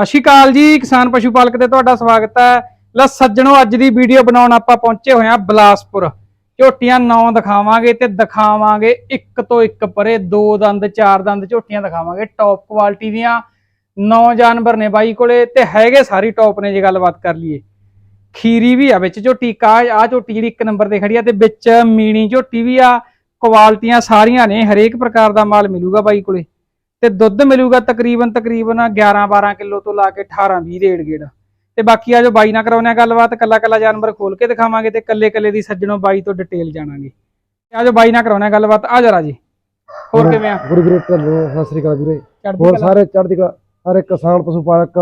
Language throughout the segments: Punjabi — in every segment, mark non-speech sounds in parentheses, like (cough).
ਸਤਿ ਸ਼੍ਰੀ ਅਕਾਲ ਜੀ, ਕਿਸਾਨ ਪਸ਼ੂ ਪਾਲਕ ਤੇ ਤੁਹਾਡਾ ਸਵਾਗਤ ਹੈ। ਲੈ ਸੱਜਣੋ, ਅੱਜ ਦੀ ਵੀਡੀਓ ਬਣਾਉਣ ਆਪਾਂ ਪਹੁੰਚੇ ਹੋਏ ਹਾਂ ਬਲਾਸਪੁਰ। ਝੋਟੀਆਂ ਨੌ ਦਿਖਾਵਾਂਗੇ ਤੇ ਦਿਖਾਵਾਂਗੇ ਇੱਕ ਤੋਂ ਇੱਕ ਪਰੇ, ਦੋ ਦੰਦ, ਚਾਰ ਦੰਦ ਝੋਟੀਆਂ ਦਿਖਾਵਾਂਗੇ। ਟੌਪ ਕੁਆਲਿਟੀ ਦੀਆਂ ਨੌ ਜਾਨਵਰ ਨੇ ਬਾਈ ਕੋਲੇ ਤੇ ਹੈਗੇ ਸਾਰੀ ਟੌਪ ਨੇ ਜੇ ਗੱਲਬਾਤ ਕਰ ਲਈਏ। ਖੀਰੀ ਵੀ ਆ ਵਿੱਚ ਝੋਟੀ ਕਾ ਆ ਝੋਟੀ ਜਿਹੜੀ ਇੱਕ ਨੰਬਰ ਤੇ ਖੜੀ ਆ ਤੇ ਵਿੱਚ ਮੀਣੀ ਝੋਟੀ ਵੀ ਆ। ਕੁਆਲਟੀਆਂ ਸਾਰੀਆਂ ਨੇ, ਹਰੇਕ ਪ੍ਰਕਾਰ ਦਾ ਮਾਲ ਮਿਲੂਗਾ ਬਾਈ ਕੋਲੇ। ਤੇ ਦੁੱਧ ਮਿਲੂਗਾ ਤਕਰੀਬਨ ਤਕਰੀਬਨ 11 12 ਕਿਲੋ ਤੋਂ ਲਾ ਕੇ 18 20 ਰੇਡ ਗੇੜ। ਤੇ ਬਾਕੀ ਆ ਜੋ ਬਾਈ ਨਾਲ ਕਰਾਉਣੇ ਆ ਗੱਲਬਾਤ ਕੱਲਾ ਕੱਲਾ ਜਾਨਵਰ ਖੋਲ ਕੇ ਦਿਖਾਵਾਂਗੇ ਤੇ ਕੱਲੇ ਕੱਲੇ ਦੀ ਸੱਜਣੋਂ ਬਾਈ ਤੋਂ ਡਿਟੇਲ ਜਾਣਾਂਗੇ। ਆ ਜੋ ਬਾਈ ਨਾਲ ਕਰਾਉਣੇ ਆ ਗੱਲਬਾਤ ਆ ਜਰਾ ਜੀ ਹੋਰ ਕਿਵੇਂ ਆ? ਗੁਰੂ ਢੱਲੋਂ ਸਤਿ ਸ੍ਰੀ ਅਕਾਲ ਵੀਰੇ। ਹੋਰ ਸਾਰੇ ਚੜ੍ਹਦੀ ਕਲਾ ਸਾਰੇ ਕਿਸਾਨ ਪਸ਼ੂ ਪਾਲਕ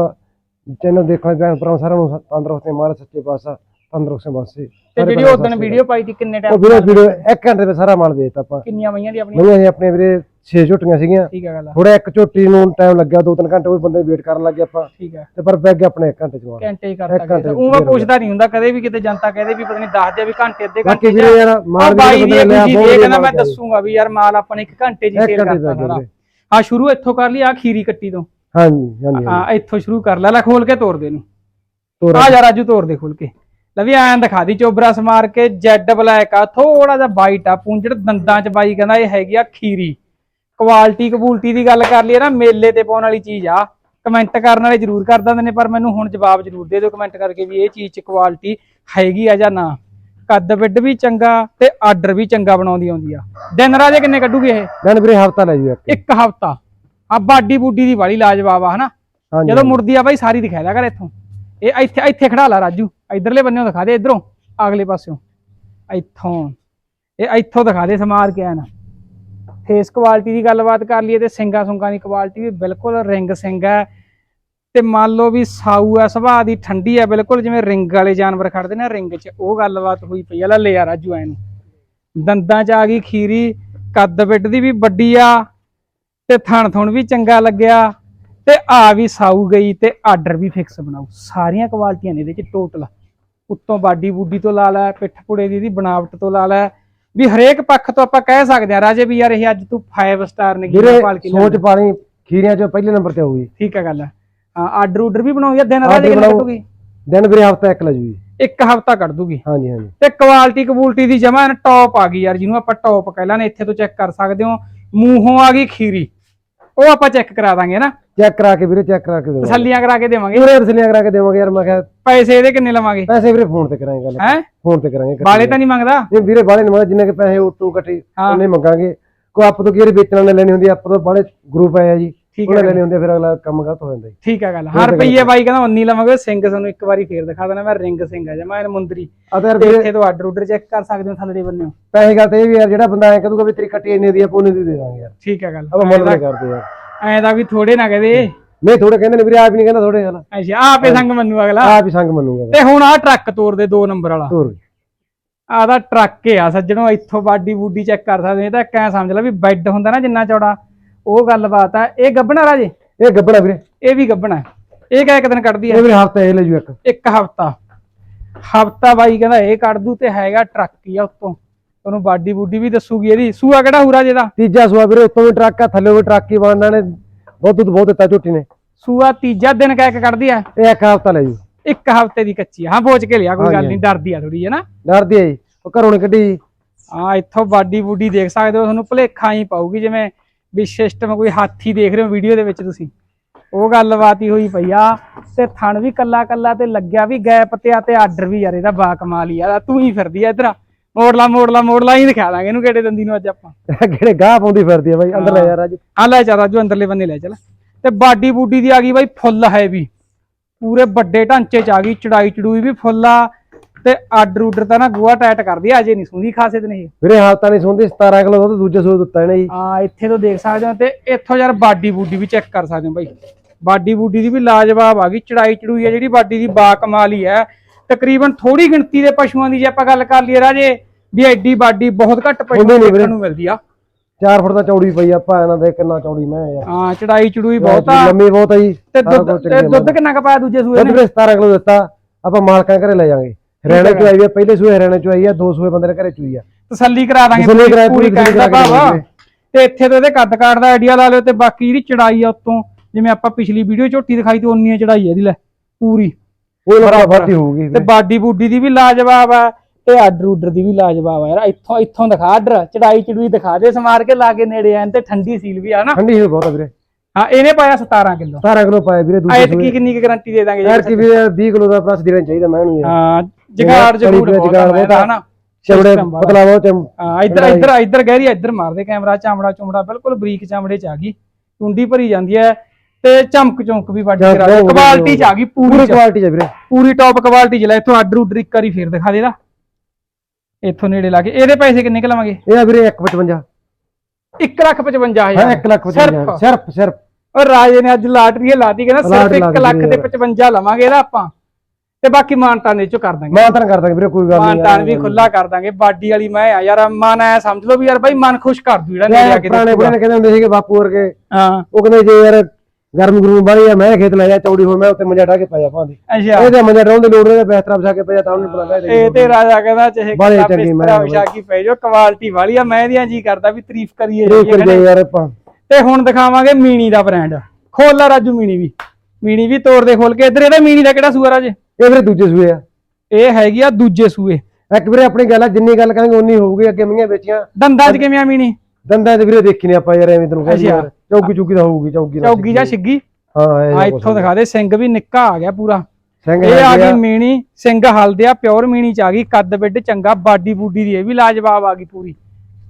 ਚੈਨਲ ਦੇਖਣ ਭੈਣ ਭਰਾ ਸਾਰਿਆਂ ਨੂੰ ਤੰਦਰੁਸਤੀ ਮਾਰੇ ਸੱਚੇ ਪਾਤਸ਼ਾਹ ਤੰਦਰੁਸਤੀ ਬਖਸ਼ੇ ਤੇ ਜਿਹੜੀ ਉਦੋਂ ਵੀਡੀਓ ਪਾਈ ਸੀ ਕਿੰਨੇ ਉਹ ਟਾਈਮ ਵੀਰੇ ਵੀਡੀਓ 1 ਘੰਟੇ ਵਿੱਚ ਸਾਰਾ ਮਾਲ ਵੇਚਤਾ ਆਪਾਂ। ਕਿੰਨੀਆਂ ਮਈਆਂ ਦੀ ਆਪਣੀਆਂ? ਨਹੀਂ ਅਸੀਂ ਆਪਣੇ ਵੀਰੇ 6 ਝੋਟੀਆਂ ਸੀਗੀਆਂ। ਠੀਕ ਹੈ ਗੱਲ ਥੋੜਾ ਇੱਕ ਝੋਟੀ ਨੂੰ ਟਾਈਮ ਲੱਗਿਆ 2-3 ਘੰਟੇ ਉਹ ਬੰਦੇ ਵੇਟ ਕਰਨ ਲੱਗੇ ਆਪਾਂ। ਠੀਕ ਹੈ ਤੇ ਪਰ ਬੈਗ ਆਪਣੇ 1 ਘੰਟੇ ਚ ਘੰਟੇ ਹੀ ਇੱਕ ਕਰਤਾ ਘੰਟੇ ਉਹ ਮੈਂ ਪੁੱਛਦਾ ਨਹੀਂ ਹੁੰਦਾ ਕਦੇ ਵੀ ਕਿਤੇ ਜਨਤਾ ਕਹਦੇ ਵੀ ਪਤਾ ਨਹੀਂ ਦੱਸ ਦਿਆ ਵੀ ਘੰਟੇ ਅੱਧੇ ਬਾਕੀ ਘੰਟੇ ਵੀਰੇ ਯਾਰ ਬਾਈ ਵੀ ਦੀ ਬੰਦੇ ਲਿਆ ਬਹੁਤ ਕਹਿੰਦਾ ਮਾਲ ਮੈਂ ਜੀ। ਦੱਸੂਗਾ ਵੀ ਯਾਰ ਮਾਲ ਆਪਾਂ ਨੇ ਇੱਕ ਘੰਟੇ 'ਚ ਇੱਕ ਸੇਲ ਕਰਤਾ ਸਾਰਾ। ਆ ਸ਼ੁਰੂ ਇੱਥੋਂ ਕਰ ਲਈ ਆ ਖੀਰੀ ਕੱਟੀ ਤੋਂ। ਹਾਂਜੀ ਹਾਂਜੀ ਹਾਂ ਇੱਥੋਂ ਸ਼ੁਰੂ ਕਰ ਲੈ ਲੈ ਖੋਲ ਕੇ ਤੋੜ ਦੇ ਨੂੰ ਤੋਰਾ ਆ ਜਾ ਰਾਜੂ ਤੋੜ ਦੇ ਖੋਲ ਕੇ। ਲੈ ਵੀ ਐਂ ਦਿਖਾ ਦੀ ਚੋਬਰਾ ਸਮਾਰ ਕੇ ਜੈਡ ਬਲੈਕ ਆ ਥੋੜਾ ਜਿਹਾ ਵਾਈਟ ਆ ਪੁੰਜੜ ਦੰਦਾਂ 'ਚ ਬਾਈ ਕਹਿੰਦਾ ਇਹ ਹੈਗੀ ਆ ਖੀਰੀ। ਕੁਆਲਿਟੀ ਕਬੂਲਟੀ ਦੀ ਗੱਲ ਕਰ ਲਈਏ ਨਾ ਮੇਲੇ ਤੇ ਪਾਉਣ ਵਾਲੀ ਚੀਜ਼ ਆ। ਕਮੈਂਟ ਕਰਨ ਵਾਲੇ ਜ਼ਰੂਰ ਕਰ ਦਿੰਦੇ ਨੇ ਪਰ ਮੈਨੂੰ ਹੁਣ ਜਵਾਬ ਜ਼ਰੂਰ ਦੇ ਦਿਓ ਕਮੈਂਟ ਕਰਕੇ ਵੀ ਇਹ ਚੀਜ਼ 'ਚ ਕੁਆਲਿਟੀ ਹੈਗੀ ਆ ਜਾਂ ਨਾ। ਕੱਦ ਵਿੱਡ ਵੀ ਚੰਗਾ ਤੇ ਆਰਡਰ ਵੀ ਚੰਗਾ ਬਣਾਉਂਦੀ ਆਉਂਦੀ ਆ। ਦਿਨ ਰਾਜੇ ਕਿੰਨੇ ਕੱਢੂਗੀ ਇਹ? ਦਿਨ ਵੀਰੇ ਹਫਤਾ ਲੈ ਜੂ ਇੱਕ। ਇੱਕ ਹਫਤਾ। ਆ ਬਾਡੀ ਬੂਡੀ ਦੀ ਵਾਲੀ ਲਾਜਵਾਬ ਆ ਹਨਾ? ਜਦੋਂ ਮੁੜਦੀ ਆ ਬਾਈ ਸਾਰੀ ਦਿਖਾ ਦਿਆ ਕਰ ਇੱਥੋਂ। ਇਹ ਇੱਥੇ ਇੱਥੇ ਖੜਾ ਲਾ ਰਾਜੂ। ਇਧਰਲੇ ਬੰਨੇੋਂ ਦਿਖਾ ਦੇ ਇਧਰੋਂ। ਅਗਲੇ ਪਾਸਿਓਂ। ਇੱਥੋਂ। ਇਹ ਇੱਥੋਂ ਦਿਖਾ ਦੇ ਸਮਾਰ ਕੇ ਆਣਾ ਫੇਸ ਕੁਆਲਿਟੀ ਦੀ ਗੱਲਬਾਤ ਕਰ ਲਈਏ ਤੇ ਸਿੰਗਾ ਸੁੰਗਾ ਦੀ ਕੁਆਲਿਟੀ ਵੀ ਬਿਲਕੁਲ ਰਿੰਗ ਸਿੰਗ ਹੈ। ਤੇ ਮੰਨ ਲਓ ਵੀ ਸਾਊ ਹੈ, ਸੁਭਾਅ ਦੀ ਠੰਡੀ ਹੈ, ਬਿਲਕੁਲ ਜਿਵੇਂ ਰਿੰਗ ਵਾਲੇ ਜਾਨਵਰ ਖੜਦੇ ਨੇ ਰਿੰਗ 'ਚ, ਉਹ ਗੱਲਬਾਤ ਹੋਈ ਪਈ ਆ। ਲੈ ਲੈ ਰਾਜੂ ਐ ਨੂੰ। ਦੰਦਾਂ 'ਚ ਆ ਗਈ ਖੀਰੀ, ਕੱਦ ਵਿੱਡ ਦੀ ਵੀ ਵੱਡੀ ਆ, ਤੇ ਥਣ ਥੁਣ ਵੀ ਚੰਗਾ ਲੱਗਿਆ, ਤੇ ਆ ਵੀ ਸਾਊ ਗਈ ਤੇ ਆਰਡਰ ਵੀ ਫਿਕਸ ਬਣਾਓ ਸਾਰੀਆਂ ਕੁਆਲਿਟੀਆਂ ਨੇ ਇਹਦੇ ਚ ਟੋਟਲ ਉੱਤੋਂ ਬਾਡੀ ਬੂਡੀ ਤੋਂ ਲਾ ਲੈ, ਪਿੱਠ ਪੁੜੇ ਦੀ ਇਹਦੀ ਬਣਾਵਟ ਤੋਂ ਲਾ ਲੈ ਵੀ ਹਰੇਕ ਪੱਖ ਤੋਂ ਆਪਾਂ ਕਹਿ ਸਕਦੇ ਆ ਰਾਜੇ ਵੀ ਯਾਰ ਇਹ ਅੱਜ ਤੂੰ 5 ਸਟਾਰ ਨੇ ਵੀਰੇ ਪਾਲ ਕੇ ਸੋਚ। ਪਾਣੀ ਖੀਰਿਆਂ ਚ ਪਹਿਲੇ ਨੰਬਰ ਤੇ ਹੋਊਗੀ ਠੀਕ ਹੈ ਗੱਲ ਆਰਡਰ ਉਡਰ ਵੀ ਬਣਾਉਂਦੀ ਆ ਦਿਨ ਕਿੰਨੇ ਬਣਾਓ। ਕੱਢੂਗੀ? ਦਿਨ ਵੀਰੇ ਹਫਤਾ ਇੱਕ ਲੈ ਜੂ ਜੀ ਇੱਕ ਹਫਤਾ ਕੱਢ ਦੂਗੀ। ਹਾਂਜੀ ਹਾਂਜੀ। ਤੇ ਕੁਆਲਿਟੀ ਕਬੂਲਟੀ ਦੀ ਜਮਾ ਟੌਪ ਆ ਗਈ ਯਾਰ ਜਿਹਨੂੰ ਆਪਾਂ ਟੌਪ ਕਹਿ ਲੈਣੇ ਇੱਥੇ ਤੋਂ ਚੈੱਕ ਕਰ ਸਕਦੇ ਹੋ। ਮੂੰਹੋਂ ਆ ਗਈ ਖੀਰੀ। ਉਹ ਆਪਾਂ ਚੈੱਕ ਕਰਾ ਦਾਂਗੇ ਨਾ। ਚੈੱਕ ਕਰਾ ਕੇ ਵੀਰੇ ਚੈੱਕ ਕਰਾ ਕੇ ਦੇਵਾਂਗੇ। ਤਸੱਲੀਆਂ ਕਰਾ ਕੇ ਦੇਵਾਂਗੇ। ਵੀਰੇ ਰਸਲੀਆਂ ਕਰਾ ਕੇ ਦੇਵਾਂਗੇ ਯਾਰ ਮੈਂ ਕਿਹਾ ਪੈਸੇ ਇਹਦੇ ਕਿੰਨੇ ਲਵਾਂਗੇ? ਪੈਸੇ ਵੀਰੇ ਫੋਨ ਤੇ ਕਰਾਂਗੇ ਗੱਲ। ਹੈ? ਫੋਨ ਤੇ ਕਰਾਂਗੇ ਬਾਲੇ ਤਾਂ ਨਹੀਂ ਮੰਗਦਾ? ਨਹੀਂ ਵੀਰੇ ਬਾਲੇ ਨਹੀਂ ਮੰਗਦਾ ਜਿੰਨੇ ਕੇ ਪੈਸੇ ਉਟੂ ਕੱਟੀ ਹਾਂ। ਉਹਨੇ ਮੰਗਾਂਗੇ। ਕੋਈ ਆਪ ਤੋਂ ਕੀ ਵੇਚਣ ਵਾਲੇ ਲੈਣੀ ਹੁੰਦੀ ਆਪਾਂ ਤੋਂ ਬਾਲੇ ਗਰੁੱਪ ਆਇਆ ਜੀ। ਠੀਕ ਹੈ ਲੈਣੀ ਹੁੰਦੀ ਫਿਰ ਅਗਲਾ ਕੰਮ ਗਲਤ ਹੋ ਜਾਂਦਾ ਠੀਕ ਹੈ ਗੱਲ। ਹਰ ਰੁਪਈਏ ਬਾਈ ਕਹਿੰਦਾ 19 ਲਵਾਂਗੇ ਸਿੰਘ ਤੁਹਾਨੂੰ ਇੱਕ ਵਾਰੀ ਫੇਰ ਦਿਖਾ ਦੇਣਾ ਮੈਂ ਰਿੰਗ ਸਿੰਘ ਆ ਜਾਂ ਮੈਂ ਮੁੰਦਰੀ ਇੱਥੇ ਤੋਂ ਆਰਡਰ ਉਡਰ ਚੈੱਕ ਕਰ ਸਕਦੇ ਹੋ ਥੱਲੇ ਦੇ ਬੰਨਿਓ ਪੈਸੇ ਗੱਲ ਤੇ ਇਹ ਵੀ ਯਾਰ ਜਿਹੜਾ ਬੰਦਾ ਐ ਕਹਦੂਗਾ ਵੀ ਤੇਰੀ ਕੱਟੀ ਇੰਨੀ ਦੀ ਆ ਪੂਨੇ ਦੀ ਦੇ ਦਾਂਗੇ ਯਾਰ। ਠੀਕ ਹੈ ਗੱਲ। ਆਪਾਂ ਮੁੱਲ ਤੇ ਕਰਦੇ ਯਾਰ। ਐਂ ਦਾ ਵੀ ਥੋੜੇ ਨਾ ਕਹਦੇ। ਨਹੀਂ ਥੋੜੇ ਕਹਿੰਦੇ ਨੇ ਵੀਰੇ ਆਪ ਨਹੀਂ ਕਹਿੰਦਾ ਥੋੜੇ ਗੱਲ ਅੱਛਾ ਆਪੇ ਸੰਗ ਮੰਨੂ ਅਗਲਾ। ਆਪ ਹੀ ਸੰਗ ਮੰਨੂਗਾ ਤੇ ਹੁਣ ਆ ਟਰੱਕ ਤੋਰ ਦੇ 2 ਨੰਬਰ ਵਾਲਾ। ਹੋਰ ਆਹ ਦਾ ਟਰੱਕ ਆ ਸੱਜਣੋ ਇੱਥੋਂ ਬਾਡੀ ਬੂਡੀ ਚੈੱਕ ਕਰ ਸਕਦੇ ਇਹ ਤਾਂ ਕੈ ਸਮਝ ਲੈ ਵੀ ਬੈੱਡ ਹੁੰਦਾ ਨਾ ਜਿੰਨਾ ਚੌੜਾ। ਉਹ ਗੱਲਬਾਤ ਆ ਇਹ ਗੱਬਣਾ ਰਾਜੇ? ਇਹ ਗੱਬੜਾ ਵੀਰੇ। ਇਹ ਵੀ ਗੱਬਣਾ ਇਹ ਕਿਆ ਇੱਕ ਦਿਨ ਕੱਢਦੀ ਆ? ਇਹ ਵੀਰੇ ਹਫਤਾ ਇਹ ਲੈ ਜੂ ਇੱਕ। ਇੱਕ ਹਫਤਾ। ਹਫਤਾ ਬਾਈ ਕਹਿੰਦਾ ਇਹ ਕੱਢ ਦੂ ਤੇ ਹੈਗਾ ਟਰੱਕ ਹੀ ਆ ਉੱਤੋਂ। ਤੁਹਾਨੂੰ ਬਾਡੀ ਬੂਡੀ ਵੀ ਦੱਸੂਗੀ ਇਹਦੀ। ਸੂਆ ਕਿਹੜਾ ਹੂਰਾ ਜਿਹਦਾ ਤੀਜਾ ਸੂਆ ਵੀਰੇ ਉੱਤੋਂ ਵੀ ਟਰੱਕ ਆ ਥੱਲੇ ਵੀ ਟਰੱਕ ਹੀ ਬਣਨਾ ਨੇ ਬਹੁਤ ਦੁੱਧ ਬਹੁਤ ਦਿੱਤਾ ਝੋਟੀ ਨੇ। ਸੂਆ ਤੀਜਾ ਦਿਨ ਕੇ ਕੱਢਦੀ ਆ? ਇਹ ਇੱਕ ਹਫਤਾ ਲੈ ਜੂ। ਇੱਕ ਹਫ਼ਤੇ ਦੀ ਕੱਚੀ ਆ। ਹਾਂ ਪੋਚ ਕੇ ਲਿਆ ਕੋਈ ਗੱਲ ਨਹੀਂ ਡਰਦੀ ਆ ਥੋੜੀ ਹੈ ਨਾ? ਡਰਦੀ ਆ ਜੀ। ਉਹ ਘਰੋਂ ਕੱਢੀ। ਹਾਂ ਇੱਥੋਂ ਬਾਡੀ ਬੂਡੀ ਦੇਖ ਸਕਦੇ ਹੋ ਤੁਹਾਨੂੰ ਭੁਲੇਖਾ ਹੀ ਪਾਊਗੀ ਜਿਵੇਂ ਵੀ ਸਿਸਟਮ ਕੋਈ ਹਾਥੀ ਦੇਖ ਰਹੇ ਹੋ ਵੀਡੀਓ ਦੇ ਵਿੱਚ ਤੁਸੀਂ। ਉਹ ਗੱਲਬਾਤ ਹੀ ਹੋਈ ਪਈ ਆ ਤੇ ਥਣ ਵੀ ਕੱਲਾ ਕੱਲਾ ਤੇ ਲੱਗਿਆ ਵੀ ਗੈਪ ਤੇ ਆ ਤੇ ਆਰਡਰ ਵੀ ਯਾਰ ਇਹਦਾ ਬਾ ਕਮਾਲ ਹੀ ਆ। ਤੂੰ ਹੀ ਫਿਰਦੀ ਆ ਇਧਰ ਮੋੜਲਾ ਮੋੜਲਾ ਮੋੜਲਾ ਹੀ ਦਿਖਾ ਦਾਂਗੇ ਇਹਨੂੰ ਕਿਹੜੇ ਦੰਦੀ ਨੂੰ ਅੱਜ ਆਪਾਂ। (laughs) ਕਿਹੜੇ ਗਾਹ ਪਾਉਂਦੀ ਫਿਰਦੀ ਆ ਬਾਈ ਅੰਦਰ ਲੈ ਯਾਰ ਅੱਜ ਆ ਲੈ ਜਾ ਰਾਜੂ ਅੰਦਰਲੇ ਬੰਨੇ ਲੈ ਚੱਲ। ਤੇ ਬਾਡੀ ਬੂਡੀ ਦੀ ਆ ਗਈ ਬਾਈ ਫੁੱਲ ਹੈ ਵੀ ਪੂਰੇ ਵੱਡੇ ਢਾਂਚੇ ਚ ਆ ਗਈ ਚੜਾਈ ਚੜੂਈ ਵੀ ਫੁੱਲ ਆ। ਤੇ ਆਰਡਰ ਉਡਰ ਤਾਂ ਨਾ ਗੋਆ ਟਾਈਟ ਕਰਦੀ ਆ ਅਜੇ ਨਹੀਂ ਸੁੰਦੀ ਖਾਸੇ ਤੇ ਨਹੀਂ ਵੀਰੇ ਹਫਤਾ ਨਹੀਂ ਸੁਣਦੀ 17 ਕਿਲੋ ਦੁੱਧ ਦੂਜੇ ਸੂਏ ਦਿੱਤਾ ਇਹਨੇ ਜੀ। ਆ ਇੱਥੇ ਤੋਂ ਦੇਖ ਸਕਦੇ ਹੋ ਤੇ ਇੱਥੋਂ ਯਾਰ ਬਾਡੀ ਬੂਡੀ ਵੀ ਚੈੱਕ ਕਰ ਸਕਦੇ ਹੋ ਬਾਈ। ਬਾਡੀ ਬੂਡੀ ਦੀ ਵੀ ਲਾਜਵਾਬ ਆ ਗਈ ਚੜਾਈ ਚੜੂਈ ਆ ਜਿਹੜੀ ਬਾਡੀ ਦੀ ਬਾ ਕਮਾਲ ਹੀ ਹੈ ਤਕਰੀਬਨ ਥੋੜੀ ਗਿਣਤੀ ਦੇ ਪਸ਼ੂਆਂ ਦੀ ਜੇ ਆਪਾਂ ਗੱਲ ਕਰ ਲਈਏ ਰਾਜੇ ਵੀ ਐਡੀ ਬਾਡੀ ਬਹੁਤ ਘੱਟ ਪਸ਼ੂਆਂ ਨੀ। ਦੇਖਣ ਨੂੰ ਮਿਲਦੀ ਆ। 4 ਫੁੱਟ ਦਾ ਚੌੜੀ ਪਈ ਆ ਭਾਂ ਨਾਲ ਦੇ ਕਿੰਨਾ ਚੌੜੀ ਮੈਂ ਯਾਰ ਹਾਂ ਚੜਾਈ ਚੜੂਈ ਬਹੁਤ ਆ। ਲੰਮੀ ਬਹੁਤ ਆ ਜੀ ਤੇ ਦੁੱਧ ਦੁੱਧ ਕਿੰਨਾ ਕੁ ਪਾਇਆ ਦੂਜੇ ਸੂਏ ਦੁੱਧ ਨੇ? ਵੀਰੇ 17 ਕਿਲੋ ਦਿੱਤਾ ਆਪਾਂ ਮਾਲਕਾਂ ਘਰੇ ਲੈ ਜਾਾਂਗੇ ਹਰਿਆਣੇ ਚ ਆਈ ਆ ਪਹਿਲੇ ਸੂਏ ਹਰਿਆਣੇ ਚ ਆਈ ਆ ਦੋ ਸੂਏ ਬੰਦੇ ਦੇ ਘਰੇ ਚੋਈ ਆ। ਤਸੱਲੀ ਕਰਾ ਦਾਂਗੇ ਤਸੱਲੀ ਪੂਰੀ- ਕਰਾ- ਤਸੱਲੀ ਕਰਾ ਕੇ ਭਾਵ ਆ। ਤੇ ਇੱਥੇ ਤੋਂ ਇਹਦੇ ਕੱਦ ਕਾਠ ਦਾ ਆਈਡੀਆ ਲਾ ਲਿਓ ਤੇ ਬਾਕੀ ਜਿਹੜੀ ਚੜਾਈ ਆ ਉੱਤੋਂ। ਜਿਵੇਂ ਆਪਾਂ ਪਿਛਲੀ ਵੀਡੀਓ ਝੋਟੀ ਦਿਖਾਈ ਤੇ ਉਨੀ ਹੀ ਚੜਾਈ ਹੈ ਇਹਦੀ ਲੈ ਪੂਰੀ। ਉਹ ਲਗਾ ਬਰਾਬਰ। ਫਾਤੀ ਹੋਊਗੀ ਤੇ। ਬਾਡੀ ਬੂਡੀ ਦੀ ਵੀ ਲਾਜਵਾਬ ਆ ਤੇ ਆਰਡਰ ਉਡਰ ਦੀ ਵੀ ਲਾਜਵਾਬ ਆ ਯਾਰ ਇੱਥੋਂ ਇੱਥੋਂ ਦਿਖਾ ਆਰਡਰ ਚੜਾਈ ਚੜੂਈ ਦਿਖਾ ਦੇ ਸਮਾਰ ਕੇ ਲਾ ਕੇ ਨੇੜੇ ਆਣ ਤੇ ਠੰਡੀ ਸੀਲ ਵੀ ਆ ਨਾ। ਠੰਡੀ ਹੋ ਬਹੁਤ ਆ ਵੀਰੇ। ਹਾਂ ਇਹਨੇ ਪਾਇਆ 17 ਕਿਲੋ। 17 ਕਿਲੋ ਪਾਇਆ ਵੀਰੇ ਦੂਜੇ ਐਤ ਕੀ ਕਿੰਨੀ ਕੁ ਗਾਰੰਟੀ ਦੇ ਦਾਂਗੇ ਯਾਰ ਕੀ ਵੀਰੇ 20 ਕਿਲੋ ਦਾ ਪਲੱਸ ਦੇਣਾ ਚਾਹੀਦਾ ਮੈਂ ਇਹਨੂੰ ਯਾਰ। ਹਾਂ ਜਗਾੜ ਜਗੂੜ ਜੁਗਾੜ ਬਹੁਤ ਆ। ਨਾ ਚਮੜੇ। ਪਤਲਾ ਬਹੁਤ ਹਾਂ ਇੱਧਰ ਇੱਧਰ ਇੱਧਰ ਗਹਿਰੀ ਇੱਧਰ ਮਾਰਦੇ ਕੈਮਰਾ ਚਮੜਾ ਚੁੰਮੜਾ ਬਿਲਕੁਲ ਬਰੀਕ ਚਮੜੇ ਚ ਆ ਗਈ। ਟੁੰਡੀ ਭਰੀ ਜਾਂਦੀ ਹੈ ਤੇ ਚਮਕ ਚੌਂਕ ਵੀ ਵੱਡੀ ਦੇ। ਬਹੁਤ ਕੁਆਲਿਟੀ ਚ ਆ ਗਈ ਪੂਰੀ। ਕੁਆਲਿਟੀ ਚ। ਵੀਰੇ। ਪੂਰੀ ਟੌਪ ਕੁਆਲਿਟੀ ਚ ਲੈ ਇੱਥੋਂ ਆਰਡਰ ਉਡਰ ਇੱਕ ਵਾਰੀ ਫੇਰ ਦਿਖਾ ਦੇਦਾ ਇੱਥੋਂ ਨੇੜੇ ਲਾ ਕੇ। ਇਹਦੇ ਪੈਸੇ ਕਿੰਨੇ ਕੁ ਲਵਾਂਗੇ? ਇਹ ਆ ਵੀਰੇ 155 1 ਲੱਖ 55 ਹਾਂ ਹਜ਼ਾਰ 1 ਲੱਖ 55 ਸਿਰਫ। ਸਿਰਫ ਔਰ ਰਾਜੇ ਨੇ ਅੱਜ ਲਾਟਰੀ ਲਾਤੀ ਕਹਿੰਦਾ ਸਿਰਫ ਲਾ 1 ਲੱਖ ਦਿੱਤੀ ਤੇ 55 ਲਵਾਂਗੇ ਇਹਦਾ ਆਪਾਂ। ਤੇ ਬਾਕੀ ਮਾਨਤਾਨ ਦੇ ਚੋਂ ਕਰ ਦਾਂਗੇ। ਮਾਨਤਨ ਕਰ ਦਾਂਗੇ ਵੀਰੇ ਕੋਈ ਗੱਲ ਨਹੀਂ ਮਾਨਤਾਨ ਵੀ ਖੁੱਲਾ ਕਰ ਦਾਂਗੇ। ਬਾਡੀ ਵਾਲੀ ਮੈਂ ਆ ਯਾਰ ਮਨ ਐ ਸਮਝ ਲਓ ਵੀ ਯਾਰ ਬਾਈ ਮਨ ਖੁਸ਼ ਕਰ ਦੂ ਜਿਹੜਾ ਆ ਕੇ ਪੁਰਾਣੇ ਨੇ ਕਹਿੰਦੇ ਹੁੰਦੇ ਸੀਗੇ ਬਾਪੂ ਵਰਗੇ। ਹਾਂ। ਉਹ ਕਹਿੰਦੇ ਜੇ ਯਾਰ ਗਰਮ ਗਰੂਮ ਬਾਲੀ ਆ ਮੈਂ ਖੇਤ ਲੈ ਜਾ ਚੌੜੀ ਹੋ ਮੈਂ ਉੱਤੇ ਮੰਜਾ ਢਾ ਕੇ ਪਾਇਆ ਭਾਂਦੀ। ਅੱਛਾ। ਇਹਦੇ ਮੰਜਾ ਡਾਉਣ ਦੀ ਲੋੜ ਨਹੀਂ ਬਿਹਤਰ ਵਿਛਾ ਕੇ ਪਿਆ ਤਾਂ ਉਹਨੇ ਬੁਲਾ ਲਿਆ ਇਹ ਤੇ ਰਾਜਾ ਕਹਿੰਦਾ ਚਾਹੇ ਕਿੰਨਾ ਚੰਗੀ ਮੈਂ। ਪੈ ਜਾਓ ਕੁਆਲਿਟੀ ਵਾਲੀ ਆ ਮੈਂ ਇਹਦੀਆਂ ਜੀ ਕਰਦਾ ਵੀ ਤਾਰੀਫ ਕਰੀਏ। ਯਾਰ ਆਪਾਂ। ਤੇ ਹੁਣ ਦਿਖਾਵਾਂਗੇ ਮੀਣੀ ਦਾ ਬ੍ਰਾਂਡ ਖੋਲ ਰਾਜੂ ਮੀਣੀ ਵੀ। ਮੀਣੀ ਵੀ ਤੋੜ ਦੇ ਖੋਲ ਕੇ ਇੱਧਰ ਇਹਦਾ ਮੀਣੀ ਦਾ ਕਿਹੜਾ ਸੂਆ ਰਾਜੇ? ਇਹ ਵੀਰੇ ਦੂਜੇ ਸੂਏ ਆ। ਇਹ ਹੈਗੀ ਆ ਦੂਜੇ ਸੂਏ। ਇੱਕ ਵੀਰੇ ਆਪਣੀ ਗੱਲ ਆ ਜਿੰਨੀ ਗੱਲ ਕਰਾਂਗੇ ਉਨੀ ਹੋਊਗੀ ਅੱਗੇ ਮੀਆਂ ਵੇਚੀਆਂ। ਦੰਦਾਂ 'ਚ ਕਿਵੇਂ ਆ ਮੀਣੀ? ਦੰਦਾਂ ਤੇ ਵੀਰੇ ਦੇਖੀ ਨੇ ਆਪਾਂ ਯਾਰ ਐਵੇਂ ਤੈਨੂੰ ਕਹਿੰਦੇ। ਯਾਰ ਚੌਕੀ ਚੌਕੀ ਦਾ ਹੋਊਗੀ ਚੌਕੀ ਨਾਲ ਚੌਗੀ ਜਾਂ ਛਿੱਗੀ? ਹਾਂ ਆ ਇੱਥੋਂ ਦਿਖਾ ਦੇ ਸਿੰਘ ਵੀ ਨਿੱਕਾ ਆ ਗਿਆ ਪੂਰਾ। ਸਿੰਘ ਇਹ ਆ ਗਈ ਮੀਣੀ ਸਿੰਘ ਹਲਦਿਆ ਪਿਓਰ ਮੀਣੀ ਚ ਆ ਗਈ ਕੱਦ ਬਿੱਡ ਚੰਗਾ ਬਾਡੀ ਬੂਡੀ ਦੀ ਇਹ ਵੀ ਲਾਜਵਾਬ ਆ ਗਈ ਪੂਰੀ।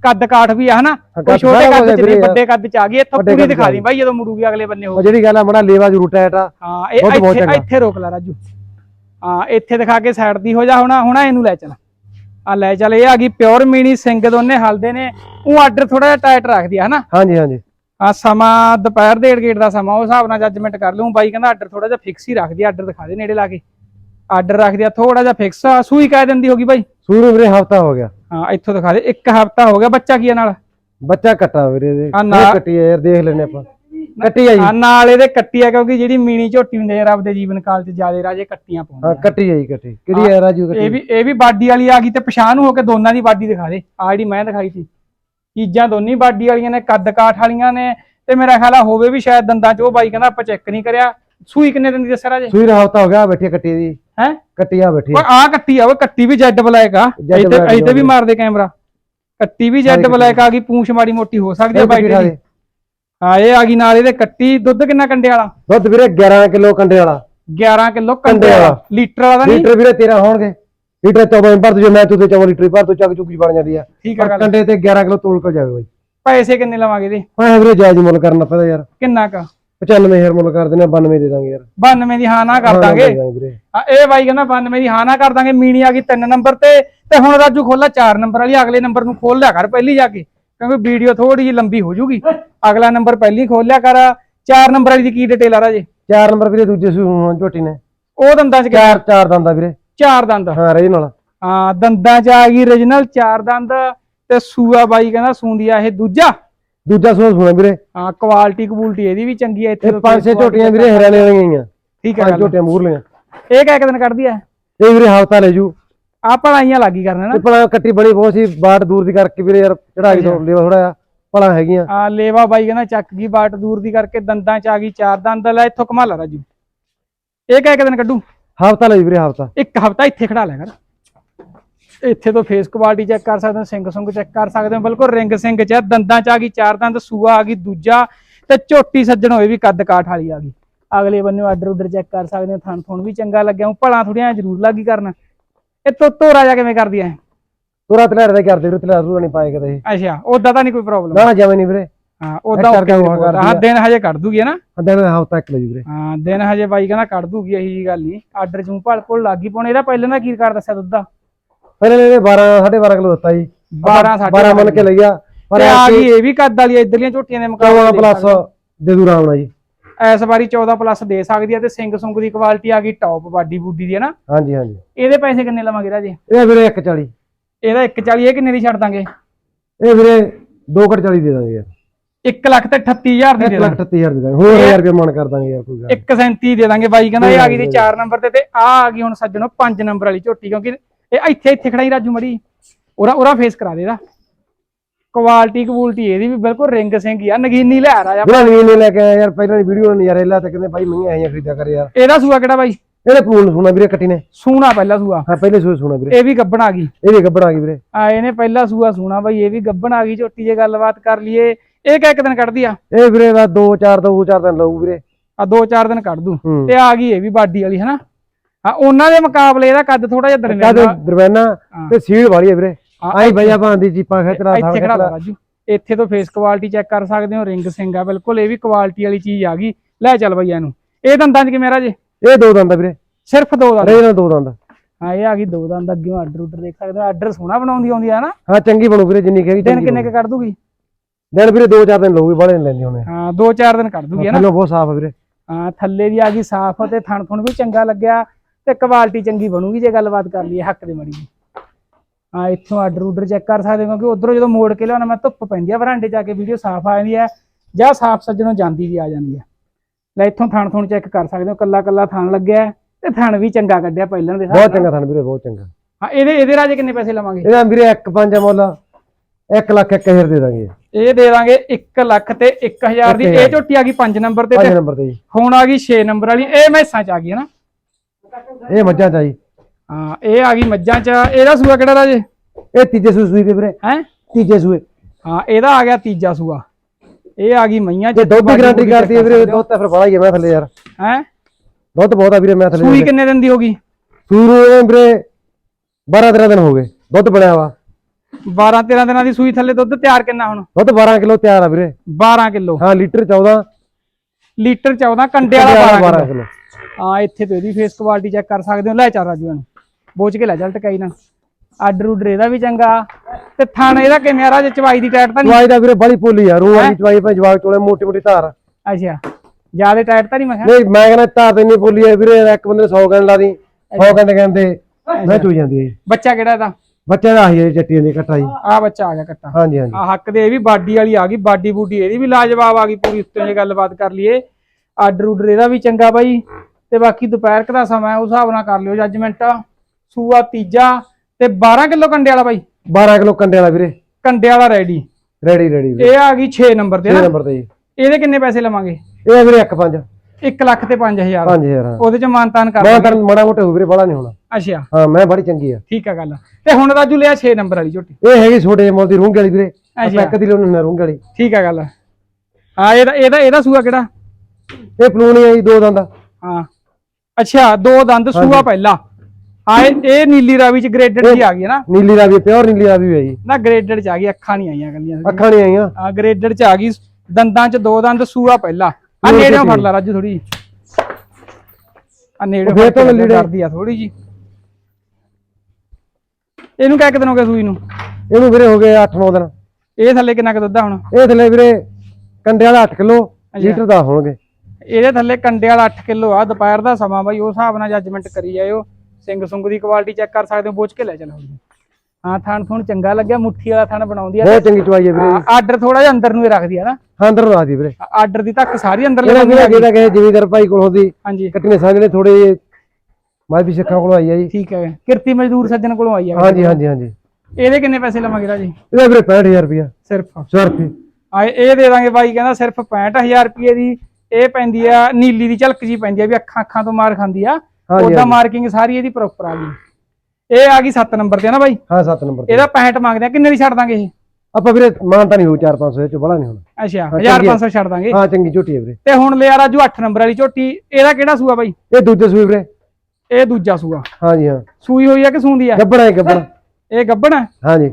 ਕੱਦ ਕਾਠ ਵੀ ਆ ਹਨਾ? ਕੋਈ ਛੋਟੇ ਕੱਦ ਚ ਨਹੀਂ। ਵੱਡੇ ਕੱਦ ਚ ਆ ਗਈ ਇੱਥੋਂ ਪੂਰੀ ਦਿਖਾ ਆ ਦੀ ਬਾਈ ਜਦੋਂ ਮੁੜੂਗੀ ਅਗਲੇ ਬੰਨੇ ਉਹ। ਹੋ ਜਿਹੜੀ ਗੱਲ ਆ ਮੜਾ ਲੇਵਾ ਜ਼ਰੂਰ ਟੈਟ ਆ। ਹਾਂ ਇਹ ਇੱਥੇ। ਇੱਥੇ ਰੋਕ ਲੈ ਰਾਜੂ। ਹਾਂ ਇੱਥੇ ਦਿਖਾ ਕੇ ਸਾਈਡ ਦੀ ਹੋ ਜਾ ਹੁਣ ਹੁਣ ਇਹਨੂੰ ਲੈ ਚੱਲ। ਆ ਲੈ ਚੱਲ ਇਹ ਆ ਗਈ ਪਿਓਰ ਮੀਣੀ ਸਿੰਘ ਦੋਨੇ ਹਲਦੇ ਨੇ। ਉਹ ਆਰਡਰ ਥੋੜਾ ਜਿਹਾ ਟਾਈਟ ਰੱਖਦੀ ਆ ਹਨਾ? ਹਾਂਜੀ ਹਾਂਜੀ। ਆ ਸਮਾਂ ਦੁਪਹਿਰ ਦੇ ਗੇਟ ਦਾ ਸਮਾਂ ਉਸ ਹਿਸਾਬ ਨਾਲ ਜੱਜਮੈਂਟ ਕਰ ਲਊ। ਬਾਈ ਕਹਿੰਦਾ ਆਰਡਰ ਥੋੜਾ ਜਿਹਾ ਫਿਕਸ ਹੀ ਰੱਖਦੀ ਆਰਡਰ ਦਿਖਾ ਦੇ ਨੇੜੇ ਲਾ ਕੇ। ਆਰਡਰ ਰੱਖਦੀ ਆ ਥੋੜਾ ਜਿਹਾ ਫਿਕਸ ਸੂਈ ਕਹਿ ਦਿੰਦੀ ਹੋਗੀ ਬਾਈ। ਸੂਰੂ ਵੀਰੇ ਹਫਤਾ ਹੋ ਗਿਆ। ਹਾਂ ਇੱਥੋਂ ਦਿਖਾ ਦੇ ਇੱਕ ਹਫਤਾ ਹੋ ਗਿਆ ਬੱਚਾ ਕੀ ਆ ਨਾਲ? ਬੱਚਾ ਕੱਟਾ ਵੀਰੇ ਦੇ ਆ ਨਾ- ਇਹ ਕੱਟੀ ਆ ਯਾਰ ਦੇਖ ਲੈਨੇ ਆਪਾਂ। ਕੱਟੀ ਆ ਜੀ। ਹਾਂ ਨਾਲ ਇਹਦੇ ਕੱਟੀ ਆ ਕਿਉਂਕਿ ਜਿਹੜੀ ਮੀਣੀ ਝੋਟੀ ਹੁੰਦੀ ਆ ਰੱਬ ਦੇ ਜੀਵਨ ਕਾਲ ਚ ਜਿਆਦੇ ਰਾਜੇ ਕੱਟੀਆਂ ਹਾਂ ਪਾਉਂਦੇ ਕੱਟੀ ਆ ਜੀ ਕੱਟੀ। ਕਿਹੜੀ ਆ ਰਾਜੂ ਇਹ ਕੱਟੀ ਵੀ ਇਹ ਵੀ ਬਾਡੀ ਵਾਲੀ ਆ ਗਈ ਤੇ ਪਛਾਣ ਹੋ ਕੇ ਦੋਨਾਂ ਦੀ ਬਾਡੀ ਦਿਖਾ ਦੇ। ਆ ਜਿਹੜੀ ਮੈਂ ਦਿਖਾਈ ਸੀ। ਚੀਜ਼ਾਂ ਦੋਨੀ ਬਾਡੀ ਵਾਲੀਆਂ ਨੇ ਕੱਦ ਕਾਠ ਵਾਲੀਆਂ ਨੇ ਤੇ ਮੇਰਾ ਖਿਆਲ ਆ ਹੋਵੇ ਵੀ ਸ਼ਾਇਦ ਦੰਦਾਂ ਚ ਉਹ ਬਾਈ ਕਹਿੰਦਾ ਆਪਾਂ ਚੈੱਕ ਨਹੀਂ ਕਰਿਆ। ਸੂਈ ਕਿੰਨੇ ਦਿਨ ਦੀ ਦੱਸਿਆ ਰਾਜੇ? ਸੂਈ ਹਫਤਾ ਹੋ ਗਿਆ ਬੈਠੀ ਕੱਟੀ ਦੀ। ਹੈ? ਕੱਟੀ ਆ ਬੈਠੀ ਆ। ਓਏ ਆ ਕੱਟੀ ਆ ਓਏ ਕੱਟੀ ਵੀ ਜੈਡ ਬਲੈਕ ਆ। ਇੱਥੇ ਇੱਥੇ ਵੀ ਆ। ਮਾਰਦੇ ਕੈਮਰਾ। ਕੱਟੀ ਵੀ ਜੈਡ ਬਲੈਕ ਆ। ਗਈ ਪੂੰਛ ਮਾੜੀ ਮੋਟੀ ਹੋ ਸਕਦੀ ਆ ਬਾਈ ਦੀ ਹਾਂ ਇਹ ਆ ਗਈ ਨਾਲ ਇਹਦੇ ਕੱਟੀ। ਦੁੱਧ ਕਿੰਨਾ ਕੰਡੇ ਵਾਲਾ? ਦੁੱਧ ਵੀਰੇ 11 ਕਿਲੋ ਕੰਡੇ ਵਾਲਾ। 11 ਕਿਲੋ ਕੰਡੇ ਕੰਡੇ ਵਾਲਾ। ਵਾਲਾ। ਲੀਟਰ ਵਾਲਾ ਤਾਂ ਨਹੀਂ? ਲੀਟਰ ਵੀਰੇ 13 ਹੋਣਗੇ। ਲੀਟਰ 14 ਭਰ ਜੇ ਮੈਂ ਤੂੰ ਤੇ 14 ਲੀਟਰ ਭਰ ਤੂੰ ਚੱਕ ਚੁੱਕੀ ਬਣ ਜਾਂਦੀ ਆ। ਠੀਕ ਆ ਪਰ ਗੱਲ। ਕੰਡੇ ਤੇ 11 ਕਿਲੋ ਤੋਲ ਕੇ ਜਾਵੇ ਬਾਈ। ਪੈਸੇ ਕਿੰਨੇ ਲਵਾਂਗੇ ਇਹਦੇ? ਮੈਂ ਵੀਰੇ ਜਾਇਜ਼ ਮੁੱਲ ਕਰਨਾ ਪੈਂਦਾ ਯਾਰ। ਕਿੰਨਾ ਕ? 95000 ਮੁੱਲ ਕਰ ਦਿੰਦੇ ਆ 92 ਦੇ ਦਾਂਗੇ ਯਾਰ। 92 ਦੀ ਹਾਂ ਨਾ ਕਰ ਦਾਂਗੇ। ਹਾਂ, ਇਹ ਬਾਈ ਕਹਿੰਦਾ 92 ਦੀ ਹਾਂ ਨਾ ਕਰ ਦਾਂਗੇ ਮੀਣੀ ਆ ਗਈ 3 ਨੰਬਰ ਤੇ। ਤੇ ਹੁਣ ਰਾਜੂ ਖੋਲਾ 4 ਨੰਬਰ ਵਾਲੀ ਅਗਲੇ ਨੰਬਰ ਨੂੰ ਖੋਲ ਲਿਆ ਕਰ ਪਹਿਲੀ ਜਾ ਕੇ। ਕਿਉਂਕਿ ਵੀਡੀਓ ਥੋੜੀ ਜਿਹੀ ਲੰਬੀ ਹੋ ਜੂਗੀ। ਅਗਲਾ ਨੰਬਰ ਪਹਿਲੀ ਖੋਲ ਲਿਆ ਕਰ। 4 ਨੰਬਰ ਵਾਲੀ ਦੀ ਕੀ ਡਿਟੇਲ ਆ ਰਾਜੇ? 4 ਨੰਬਰ ਵੀਰੇ ਦੂਜੇ ਸੂ ਝੋਟੀ ਨੇ। ਉਹ ਦੰਦਾਂ ਚ ਚਾਰ ਚਾਰ ਦੰਦਾ ਵੀਰੇ। ਚਾਰ ਦੰਦ। ਹਾਂ ਰਹੀ ਨਾਲ ਹਾਂ ਦੰਦਾਂ ਚ ਆ ਗਈ origignal ਚਾਰ ਦੰਦ। ਤੇ ਸੂਆ ਬਾਈ ਕਹਿੰਦਾ ਸੂੰਦੀ ਆ ਇਹ ਦੂਜਾ। ਦੂਜਾ ਸੂਆ ਸੁਣਾ ਵੀਰੇ। ਹਾਂ ਕੁਆਲਿਟੀ ਕਬੂਲਟੀ ਇਹਦੀ ਵੀ ਚੰਗੀ ਆ ਇੱਥੇ ਇਹ ਪੰਜ ਛੇ ਝੋਟੀਆਂ ਵੀਰੇ ਹਰਿਆਣੇ ਵਾਲੀਆਂ ਹੀ ਆ। ਠੀਕ ਹੈ ਪੰਜ ਝੋਟੀਆਂ ਮੂਰ ਲੀਆਂ ਇਹ ਕਹਿ ਦਿਨ ਕੱਢਦੀ ਆ? ਇਹ ਵੀਰੇ ਹਫਤਾ ਲੈ ਜੂ। ਆ ਪੜਾਈਆਂ ਲੱਗੀ ਕਰਨ ਨਾ? ਭਲਾ ਕੱਟੀ ਬੜੀ ਬਹੁਤ ਸੀ ਬਾਟ ਦੂਰ ਦੀ ਕਰਕੇ ਵੀਰੇ ਯਾਰ ਚੜਾਈ ਤੋਂ ਲੇਵਾ ਥੋੜਾ ਆ ਭਲਾ ਹੈਗੀਆਂ। ਆ ਲੇਵਾ ਬਾਈ ਕਹਿੰਦਾ ਚੱਕ ਗਈ ਬਾਟ ਦੂਰ ਦੀ ਕਰਕੇ ਦੰਦਾਂ ਚ ਆ ਗਈ ਚਾਰ ਦੰਦ ਲੈ ਇੱਥੋਂ ਕਮਾ ਲਾ ਰਾਜੂ। ਇਹ ਕਹਿ ਦਿਨ ਕੱਢੂ? ਹਫਤਾ ਲੈ ਵੀਰੇ ਹਫਤਾ। ਇੱਕ ਹਫਤਾ ਇੱਥੇ ਖੜਾ ਲਿਆ ਕਰ। ਇੱਥੇ ਤੋਂ ਫੇਸ ਕੁਆਲਿਟੀ ਚੈੱਕ ਕਰ ਸਕਦੇ ਹੋ ਸਿੰਘ ਸੁੰਗ ਚੈੱਕ ਕਰ ਸਕਦੇ ਹੋ ਬਿਲਕੁਲ ਰਿੰਗ ਸਿੰਘ ਚ ਦੰਦਾਂ ਚ ਆ ਗਈ ਚਾਰ ਦੰਦ ਸੂਆ ਆ ਗਈ ਦੂਜਾ ਤੇ ਝੋਟੀ ਸੱਜਣ ਹੋਏ ਵੀ ਕੱਦ ਕਾਠ ਵਾਲੀ ਆ ਗਈ। ਅਗਲੇ ਬੰਨੇ ਆਰਡਰ ਉਡਰ ਚੈੱਕ ਕਰ ਸਕਦੇ ਹੋ ਥਣ ਥਣ ਵੀ ਚੰਗਾ ਲੱਗਿਆ ਉਹ ਭਲਾ ਥੋੜੀਆਂ ਜ਼ਰੂਰ ਲੱਗੀ ਕਰਨ। ਇਹ ਤੋ ਤੋਰਾ ਜਾ ਕਿਵੇਂ ਕਰਦੀ ਐ ਤੋਰਾ ਤਲੇਰ ਦੇ ਕਰਦੇ ਵੀਰੇ ਤਲੇਰ ਨਹੀਂ ਪਾਏ ਕਦੇ। ਅੱਛਾ ਉਦਾਂ ਤਾਂ ਨਹੀਂ ਕੋਈ ਪ੍ਰੋਬਲਮ ਨਾ ਜਮੇ ਨਹੀਂ ਵੀਰੇ। ਹਾਂ ਉਦਾਂ ਹਾਂ। ਦਿਨ ਹਜੇ ਕੱਢ ਦੂਗੀ ਹੈ ਨਾ? ਅੱਧੇ ਨੂੰ ਹਫਤਾ ਇੱਕ ਲੈ ਜੂ ਵੀਰੇ। ਹਾਂ ਦਿਨ ਹਜੇ ਬਾਈ ਕਹਿੰਦਾ ਕੱਢ ਦੂਗੀ ਇਹੀ ਗੱਲ ਨਹੀਂ ਆਰਡਰ ਚੋਂ ਭਲ ਭੁਲ ਲੱਗੀ ਪਾਉਣ ਇਹਦਾ ਪਹਿਲਾਂ ਦਾ ਕੀ ਕਰ ਦੱਸਿਆ ਦੁੱਧ ਦਾ? ਪਹਿਲੇ ਇਹਨੇ 12 12.5 ਕਿਲੋ ਦਿੱਤਾ ਜੀ। 12 ਸਾਢੇ 12 ਮੰਨ ਕੇ ਲਈਆ। ਪਰ ਤੇ ਆ ਗਈ ਇਹ ਵੀ ਕੱਦ ਵਾਲੀ ਇੱਧਰਲੀਆਂ ਝੋਟੀਆਂ ਦੇ 14 ਮੁਕਾਬਲੇ ਪਲੱਸ ਦੇ ਦੂ ਰਾਮ ਨਾਲ ਜੀ। ਇਸ ਵਾਰੀ 14 ਪਲੱਸ ਦੇ ਸਕਦੀ ਆ ਤੇ ਸਿੰਘ ਸੁੰਗ ਦੀ ਕੁਆਲਿਟੀ ਆ ਗਈ ਟੌਪ ਬਾਡੀ ਬੂਡੀ ਦੀ ਹੈ ਨਾ ਹਾਂਜੀ ਹਾਂਜੀ। ਇਹਦੇ ਪੈਸੇ ਕਿੰਨੇ ਲਵਾਂਗੇ ਰਾਜੇ? ਇਹ ਵੀਰੇ 140 ਇਹਦਾ 140 ਇਹ ਕਿੰਨੇ ਦੀ ਛੱਡ ਦਾਂਗੇ? ਇਹ ਵੀਰੇ 240 ਦੇ ਦਾਂਗੇ ਯਾਰ। 1 ਲੱਖ ਤੇ 38000 ਦੀ 1 ਦੇ ਲੱਖ ਦਾਂਗੇ। 38000 ਦੇ ਦਾਂਗੇ। ਹੋਰ 1000 ਰੁਪਏ ਮਨ ਕਰ ਦਾਂਗੇ ਯਾਰ ਕੋਈ ਗੱਲ 137 ਦੇ ਦਾਂਗੇ ਬਾਈ ਕਹਿੰਦਾ ਇਹ ਆ ਗਈ ਦੀ 4 ਨੰਬਰ ਤੇ ਤੇ ਆ ਆ ਗਈ ਹੁਣ ਸੱਜਣੋ 5 ਨੰਬਰ ਵਾਲੀ ਝੋਟੀ ਕਿਉਂਕਿ ਇਹ ਇੱਥੇ ਇੱਥੇ ਖੜਾਈ ਰਾਜੂ ਮੜੀ। ਉਹਰਾ ਉਹਰਾ ਫੇਸ ਕਰਾ ਦੇ ਇਹਦਾ। ਕੁਆਲਿਟੀ ਕਬੂਲਟੀ ਇਹਦੀ ਵੀ ਬਿਲਕੁਲ ਰਿੰਗ ਸਿੰਘ ਹੀ ਆ। ਨਗੀਨੀ ਲੈ ਆ ਜਾ ਵੀਰੇ ਨੀਂ ਨੇ ਲੈ ਕੇ ਆਇਆ ਯਾਰ ਪਹਿਲਾਂ ਦੀ ਵੀਡੀਓ ਨਜ਼ਾਰੇ ਲਾ ਤੇ ਕਹਿੰਦੇ ਭਾਈ ਮਹੀਆਂ ਆਈਆਂ ਖਰੀਦਿਆ ਕਰ ਯਾਰ। ਇਹਦਾ ਸੂਆ ਕਿਹੜਾ ਬਾਈ? ਇਹਨੇ ਪੂਲ ਸੁਣਾ ਵੀਰੇ ਕੱਟੀ ਨੇ ਸੂਣਾ ਪਹਿਲਾ ਸੂਆ। ਹਾਂ ਪਹਿਲੇ ਸੂਏ ਸੁਣਾ ਵੀਰੇ। ਇਹ ਵੀ ਗੱਬਣ ਆ ਗਈ। ਇਹ ਵੀ ਗੱਬੜ ਆ ਗਈ ਵੀਰੇ। ਆ ਇਹਨੇ ਪਹਿਲਾ ਸੂਆ ਸੂਣਾ ਬਾਈ ਇਹ ਵੀ ਗੱਬਣ ਆ ਗਈ। ਝੋਟੀ ਜੇ ਗੱਲਬਾਤ ਕਰ ਲਈਏ ਇਹ ਕਿਹ ਇੱਕ ਦਿਨ ਕੱਢਦੀ ਆ? ਇਹ ਵੀਰੇ ਦਾ 2 4 2 4 ਦਿਨ ਲਊ ਵੀਰੇ। ਆ ਦੋ ਚਾਰ ਦਿਨ ਕੱਢ ਦੂ ਤੇ ਆ ਗਈ ਇਹ ਵੀ ਬਾਡੀ ਵਾਲੀ ਹਨਾ? ਹਾਂ ਉਹਨਾਂ ਦੇ ਮੁਕਾਬਲੇ ਇਹਦਾ ਕੱਦ ਥੋੜਾ ਜਿਹਾ ਕਦ ਦਰਮਿਆਨਾ ਦਰਵੈਨਾ ਹਾਂ। ਤੇ ਸੀਲ ਵਾਲੀ ਹੈ ਵੀਰੇ। ਹਾਂ, ਆਈ ਭਈਆ ਭਾਂਦੀ ਜੀਪਾਂ ਖਿੱਚਣਾ ਥਾਂ ਇੱਥੇ ਖੜਾ ਲਾ ਖਿੱਚਣਾ ਰਾਜੂ। ਇੱਥੇ ਤੋਂ ਫੇਸ ਕੁਆਲਿਟੀ ਚੈੱਕ ਕਰ ਸਕਦੇ ਹੋ ਰਿੰਗ ਸਿੰਘ ਆ ਬਿਲਕੁਲ ਇਹ ਵੀ ਕੁਆਲਿਟੀ ਵਾਲੀ ਚੀਜ਼ ਆ ਗਈ। ਲੈ ਚੱਲ ਬਈ ਇਹਨੂੰ। ਇਹ ਦੰਦਾਂ 'ਚ ਕਿਵੇਂ ਰਾਜੇ? ਇਹ ਦੋ ਦੰਦ ਆ ਵੀਰੇ। ਸਿਰਫ ਦੋ ਦੰਦ? ਨਾਲ ਦੋ ਦੰਦ। ਹਾਂ ਇਹ ਆ ਗਈ ਦੋ ਦੰਦ ਅੱਗੇ ਆਰਡਰ ਉਡਰ ਦੇਖ ਸਕਦੇ ਹੋ। ਆਰਡਰ ਸੋਹਣਾ ਬਣਾਉਂਦੀ ਆਉਂਦੀ ਆ ਨਾ। ਹਾਂ ਚੰਗੀ ਬਣੂ ਵੀਰੇ ਜਿੰਨੀ ਕਹੇਗੀ ਦਿਨ ਕਿੰਨੇ। ਕੁ ਕੱਢ ਦੂਗੀ? ਦਿਨ ਵੀਰੇ 2 4 ਦਿਨ ਲਊਗੀ ਬਾਲੇ ਨਹੀਂ ਲੈਂਦੀ ਉਹਨੇ ਹਾਂ ਦੋ ਚਾਰ ਦਿਨ ਕੱਢ ਦੂਗੀ ਹਨਾ ਥੱਲੋਂ ਬਹੁਤ ਸਾਫ਼ ਆ ਵੀਰੇ। ਹਾਂ ਥੱਲੇ ਦੀ ਆ ਗਈ ਸਾਫ਼ ਤੇ ਥਣ ਥਣ ਵੀ ਚੰਗਾ ਲੱਗਿਆ। ਤੇ ਕੁਆਲਿਟੀ ਚੰਗੀ ਬਣੂਗੀ ਜੇ ਗੱਲਬਾਤ ਕਰ ਲਈਏ ਹੱਕ ਦੇ ਮੜੀ ਹਾਂ ਇੱਥੋਂ ਆਰਡਰ ਉਡਰ ਚੈੱਕ ਕਰ ਸਕਦੇ ਹੋ ਕਿਉਂਕਿ ਉਧਰੋਂ ਜਦੋਂ ਮੋੜ ਕੇ ਲਿਆਉਣਾ ਮੈਂ ਧੁੱਪ ਪੈਂਦੀ ਆ ਵਰਾਂਡੇ ਜਾ ਕੇ ਵੀਡੀਓ ਸਾਫ਼ ਆ ਜਾਂਦੀ ਹੈ ਜਾਂ ਸਾਫ਼ ਸੱਜਣੋਂ ਜਾਂਦੀ ਵੀ ਆ ਜਾਂਦੀ ਹੈ ਲੈ ਇੱਥੋਂ ਥਣ ਥਣ ਚੈੱਕ ਕਰ ਸਕਦੇ ਹੋ ਕੱਲਾ ਕੱਲਾ ਥਣ ਲੱਗਿਆ ਤੇ ਥਣ ਵੀ ਚੰਗਾ ਕੱਢਿਆ ਪਹਿਲਾਂ ਦੇ ਬਹੁਤ। ਚੰਗਾ ਥਣ ਵੀਰੇ ਬਹੁਤ ਚੰਗਾ। ਹਾਂ ਇਹਦੇ ਇਹਦੇ ਰਾਜੇ ਕਿੰਨੇ ਪੈਸੇ ਲਵਾਂਗੇ? ਇਹਦਾ ਵੀਰੇ 1 5 ਮੁੱਲ 1 ਲੱਖ 1000 ਦੇ ਦਾਂਗੇ। ਇਹ ਦੇ ਦਾਂਗੇ 1 ਲੱਖ ਤੇ 1000 ਦੀ ਇਹ ਝੋਟੀ ਆ ਗਈ 5 ਨੰਬਰ ਤੇ 5 ਤੇ ਨੰਬਰ ਤੇ ਜੀ। ਹੁਣ ਆ ਗਈ 6 ਨੰਬਰ ਵਾਲੀ ਇਹ ਮੈਸਾਂ ਚ ਆ ਗਈ ਹੈ ਨਾ। ਇਹ ਮੱਝਾਂ ਚਾਹੀ ਹਾਂ ਇਹ ਆ ਗਈ ਮੱਝਾਂ ਚ। ਇਹਦਾ ਸੂਆ ਕਿਹੜਾ ਰਾਜੇ? ਇਹ ਤੀਜੇ ਸੂਏ ਸੂਈ ਦੇ ਵੀਰੇ। ਹੈ? ਤੀਜੇ ਸੂਏ। ਹਾਂ ਇਹਦਾ ਆ ਗਿਆ ਤੀਜਾ ਸੂਆ। ਇਹ ਆ ਗਈ ਮਈਆਂ ਜੇ ਦੁੱਧ ਦੀ ਗਾਰੰਟੀ ਕਰਦੀ ਹੈ ਵੀਰੇ ਦੁੱਧ ਤਾਂ ਫਿਰ ਬੜਾ ਹੀ ਹੈ ਮੈਂ ਥੱਲੇ ਯਾਰ। ਹੈ? ਦੁੱਧ ਬਹੁਤ ਆ ਵੀਰੇ ਮੈਂ ਥੱਲੇ ਸੂਈ ਕਿੰਨੇ ਦਿਨ ਦੀ ਹੋਗੀ ਇਹ ਵੀਰੇ 12 13 ਦਿਨ ਹੋ ਗਏ ਦੁੱਧ ਬਣਿਆ ਵਾ। 12 13 ਦਿਨਾਂ ਦੀ ਸੂਈ ਥੱਲੇ ਦੁੱਧ ਤਿਆਰ ਕਿੰਨਾ ਹੁਣ? ਦੁੱਧ 12 ਕਿਲੋ ਤਿਆਰ ਆ ਵੀਰੇ। 12 ਕਿਲੋ। ਹਾਂ ਲੀਟਰ 14 ਲੀਟਰ 14 ਕੰਡੇ ਵਾਲਾ 12 12 ਕਿਲੋ। ਹਾਂ ਇੱਥੇ ਤੋਂ ਇਹਦੀ ਫੇਸ ਕੁਆਲਿਟੀ ਚੈੱਕ ਕਰ ਸਕਦੇ ਹੋ। ਲੈ ਚੱਲ ਰਾਜੂ ਇਹਨੂੰ। ਬੋਚ ਕੇ ਲੈ ਚੱਲ ਟਕਾਈ ਨਾਲ। ਆਰਡਰ ਉਡਰ ਇਹਦਾ ਵੀ ਚੰਗਾ। ਤੇ ਥਣ ਇਹਦਾ ਕਿਵੇਂ ਆ ਰਾਜੇ? ਚਵਾਈ ਦੀ ਟਾਇਟ ਤਾਂ ਨਹੀਂ? ਚਵਾਈ ਦਾ ਵੀਰੇ ਬੜੀ ਪੋਲੀ ਆ ਰੂਹ ਵਾਲੀ ਚਵਾਈ ਭਾਈ ਜਵਾਗ ਚੋਲੇ ਮੋਟੀ ਮੋਟੀ ਧਾਰ। ਅੱਛਾ। ਜ਼ਿਆਦਾ ਟਾਇਟ ਤਾਂ ਨਹੀਂ ਮੈਂ ਨਹੀਂ ਮੈਂ ਕਹਿੰਦਾ ਧਾਰ ਤੇ ਨਹੀਂ ਪੋਲੀ ਆ ਵੀਰੇ ਇੱਕ ਬੰਦੇ ਨੇ 100 ਗਣ ਲਾ ਦੀ 100 ਗਣ ਕਹਿੰਦੇ ਮੈਂ ਚੂਈ ਜਾਂਦੀ ਹੈ। ਬੱਚਾ ਕਿਹੜਾ ਇਹਦਾ? ਬੱਚੇ ਦਾ ਆਹੀ ਚੱਟੀ ਦੀ ਕੱਟਾ ਜੀ ਆ ਬੱਚਾ ਆ ਗਿਆ ਕੱਟਾ। ਹਾਂਜੀ ਹਾਂਜੀ। ਆ ਹੱਕ ਦੇ ਇਹ ਵੀ ਬਾਡੀ ਵਾਲੀ ਆ ਗਈ ਬਾਡੀ ਬੂਡੀ ਇਹਦੀ ਵੀ ਲਾਜਵਾਬ ਆ ਗਈ ਪੂਰੀ ਉੱਤੇ ਜੇ ਗੱਲਬਾਤ ਕਰ ਲਈਏ। ਆਰਡਰ ਉਡਰ ਇਹਦਾ ਵੀ ਚੰਗਾ ਬਾਈ। ਤੇ ਬਾਕੀ ਦੁਪਹਿਰ ਕ ਦਾ ਸਮਾਂ ਉਸ ਹਿਸਾਬ ਨਾਲ ਕਰ ਲਿਓ ਜੱਜਮੈਂਟ ਸੂਆ ਤੀਜਾ ਤੇ 12 ਕਿਲੋ ਕੰਡੇ ਵਾਲਾ ਬਾਈ। 12 ਕਿਲੋ ਕੰਡੇ ਵਾਲਾ ਵੀਰੇ। ਕੰਡੇ ਵਾਲਾ ਰੈਡੀ ਰੈਡੀ ਰੈਡੀ ਇਹ ਆ ਗਈ 6 ਨੰਬਰ ਤੇ 6 ਨਾ। ਨੰਬਰ ਤੇ ਇਹਦੇ ਕਿੰਨੇ ਪੈਸੇ ਲਵਾਂਗੇ? ਇਹ ਵੀਰੇ 1 5 1 ਲੱਖ ਤੇ 5000 5000 ਹਾਂ। ਉਹਦੇ ਚ ਮਾਨਤਾਨ ਕਰ ਮੈਂ। ਤਾਂ ਮਾੜਾ ਮੋਟਾ ਹੋ ਵੀਰੇ ਬੜਾ ਨਹੀਂ ਹੋਣਾ। ਅੱਛਾ। ਹਾਂ ਮੈਂ ਬੜੀ ਚੰਗੀ ਆ। ਠੀਕ ਆ ਗੱਲ। ਤੇ ਹੁਣ ਰਾਜੂ ਲਿਆ 6 ਨੰਬਰ ਵਾਲੀ ਝੋਟੀ। ਇਹ ਹੈਗੀ ਛੋਟੇ ਮੁੱਲ ਦੀ ਰੂੰਗ ਵਾਲੀ ਵੀਰੇ। ਅੱਛਾ। ਇੱਕ ਦੀ ਲੋਨ ਨਾ ਰੂੰਗ ਵਾਲੀ। ਠੀਕ ਆ ਗੱਲ। ਹਾਂ ਇਹਦਾ ਇਹਦਾ ਇਹਦਾ ਸੂਆ ਕਿਹੜਾ? ਇਹ ਪਲੂਣੀ ਆ ਜੀ ਦੋ ਦੰਦ। ਹਾਂ। ਅੱਛਾ ਦੋ ਦੰਦ ਸੂਆ ਪਹਿਲਾ। ਹਾਂ ਇਹ ਨੀਲੀ ਰਾਵੀ ਚ ਗ੍ਰੇਡਡ ਜੀ ਆ ਗਈ ਹੈ ਨਾ? ਨੀਲੀ ਰਾਵੀ ਪਿਓਰ ਨੀਲੀ ਰਾਵੀ ਹੈ ਜੀ। ਨਾ ਗ੍ਰੇਡਡ ਚ ਆ ਗਈ ਅੱਖਾਂ ਨਹੀਂ ਆਈਆਂ ਗੱਲੀਆਂ ਅੱਖਾਂ ਨਹੀਂ ਆਈਆਂ। ਆ ਗ੍ਰੇਡਡ ਚ ਆ ਗਈ ਦੰਦਾਂ ਚ ਦੋ ਦੰਦ ਸੂਆ ਪਹਿਲਾ। ਆ ਕਿੱਥੇ? ਫੜ ਲੈ ਰਾਜੂ ਥੋੜੀ ਆ ਨੇੜਿਓਂ ਫੇਰ ਤਾਂ ਲੀੜੇ। ਕਰਦੀ ਆ ਥੋੜੀ ਜੀ ਇਹਨੂੰ ਕਹਿ ਦਿਨ ਹੋ ਗਿਆ ਸੂਈ ਨੂੰ? ਇਹਨੂੰ ਵੀਰੇ ਹੋ ਗਏ 8-9 ਦਿਨ। ਇਹ ਥੱਲੇ ਕਿੰਨਾ ਕੁ ਦੁੱਧ ਆ ਹੁਣ? ਇਹ ਥੱਲੇ ਵੀਰੇ ਕੰਡੇ ਵਾਲਾ 8 ਕਿਲੋ ਲੀਟਰ ਦਾ ਹੋਣਗੇ। ਇਹਦੇ ਥੱਲੇ ਕੰਡੇ ਵਾਲਾ 8 ਕਿਲੋ ਆ ਦੁਪਹਿਰ ਦਾ ਸਮਾਂ ਬਾਈ ਉਸ ਹਿਸਾਬ ਨਾਲ ਜੱਜਮੈਂਟ ਕਰੀ ਜਾਇਓ। ਸਿੰਘ ਸੁੰਗ ਦੀ ਕੁਆਲਿਟੀ ਚੈੱਕ ਕਰ ਸਕਦੇ ਹੋ ਬੋਝ ਕੇ ਲੈ ਚੱਲ। ਹਾਂ ਥਣ ਥੁਣ ਚੰਗਾ ਲੱਗਿਆ ਮੁੱਠੀ ਵਾਲਾ ਥਣ ਬਣਾਉਂਦੀ ਆ ਬਹੁਤ ਚੰਗੀ ਚਵਾਈ ਹੈ ਵੀਰੇ। ਆਰਡਰ ਥੋੜਾ ਜਿਹਾ ਅੰਦਰ ਨੂੰ ਹੀ ਰੱਖਦੀ ਆ ਨਾ। ਹਾਂ ਅੰਦਰ ਲਾ ਦੀ ਵੀਰੇ। ਆਰਡਰ ਦੀ ਤੱਕ ਸਾਰੀ ਅੰਦਰ ਵੀਰੇ ਆ। ਜਿਹੜਾ ਕਹੇ ਜ਼ਿਮੀਦਾਰ ਭਾਈ ਕੋਲ ਹੁੰਦੀ ਹਾਂਜੀ। ਕੱਟੀਆਂ ਸਾਂਝਣੇ ਥੋੜੇ ਮਾਈ ਵੀ ਸਿੱਖਾਂ ਕੋਲ ਆਈ ਹੈ ਜੀ। ਠੀਕ ਹੈ। ਕਿਰਤੀ ਮਜ਼ਦੂਰ ਸੱਜਣ ਕੋਲੋਂ ਆਈ ਆ ਹਾਂਜੀ ਹਾਂਜੀ ਹਾਂਜੀ। ਇਹਦੇ ਕਿੰਨੇ ਪੈਸੇ ਲਵਾਂਗੇ ਰਾਜੀ? ਇਹਦਾ ਵੀਰੇ 65000 ਰੁਪਇਆ। ਸਿਰਫ। 100 ਰੁਪਏ ਆਏ ਇਹ ਦੇ ਦਾਂਗੇ ਬਾਈ ਕਹਿੰਦਾ ਸਿਰਫ 65000 ਰੁਪਏ ਦੀ ਇਹ ਪੈਂਦੀ ਆ ਨੀਲੀ ਦੀ ਝਲਕ ਜੀ ਪੈਂਦੀ ਆ ਵੀ ਅੱਖਾਂ ਅੱਖਾਂ ਤੋਂ ਮਾਰ ਖਾਂਦੀ ਆ। ਹਾਂਜੀ, ਉਹਦਾ ਹਾਂਜੀ। ਮਾਰਕਿੰਗ ਸਾਰੀ ਇਹਦੀ ਪ੍ਰੋਪਰ ਆ ਗਈ। ਇਹ ਆ ਗਈ 7 ਨੰਬਰ ਤੇ ਨਾ ਬਾਈ? ਹਾਂ 7 ਨੰਬਰ ਤੇ। ਇਹਦਾ 65 ਮੰਗਦੇ ਆ। ਕਿੰਨੇ ਦੀ ਛੱਡ ਦਾਂਗੇ ਇਹ? ਆਪਾਂ ਵੀਰੇ ਮਾਨਤਾ ਨਹੀਂ ਹੋ 4-500 ਇਹ ਚ ਬੜਾ ਨਹੀਂ ਹੋਣਾ। ਅੱਛਾ ਹਾਂ, ਚੰਗੀ ਆ। 1500 ਛੱਡ ਦਾਂਗੇ। ਹਾਂ ਚੰਗੀ ਝੋਟੀ ਹੈ ਵੀਰੇ। ਤੇ ਹੁਣ ਲਿਆ ਰਾਜੂ 8 ਨੰਬਰ ਵਾਲੀ ਝੋਟੀ ਇਹਦਾ ਕਿਹੜਾ ਸੂਆ ਬਾਈ? ਇਹ ਦੂਜੇ ਸੂਈ ਵੀਰੇ। ਇਹ ਦੂਜਾ ਸੂਆ। ਹਾਂਜੀ ਹਾਂ। ਸੂਈ ਹੋਈ ਆ ਕਿ ਸੂੰਦੀ ਆ? ਗੱਬੜਾ ਹੈ ਗੱਬੜਾ ਇਹ ਗੱਬਣ ਆ? ਹਾਂਜੀ।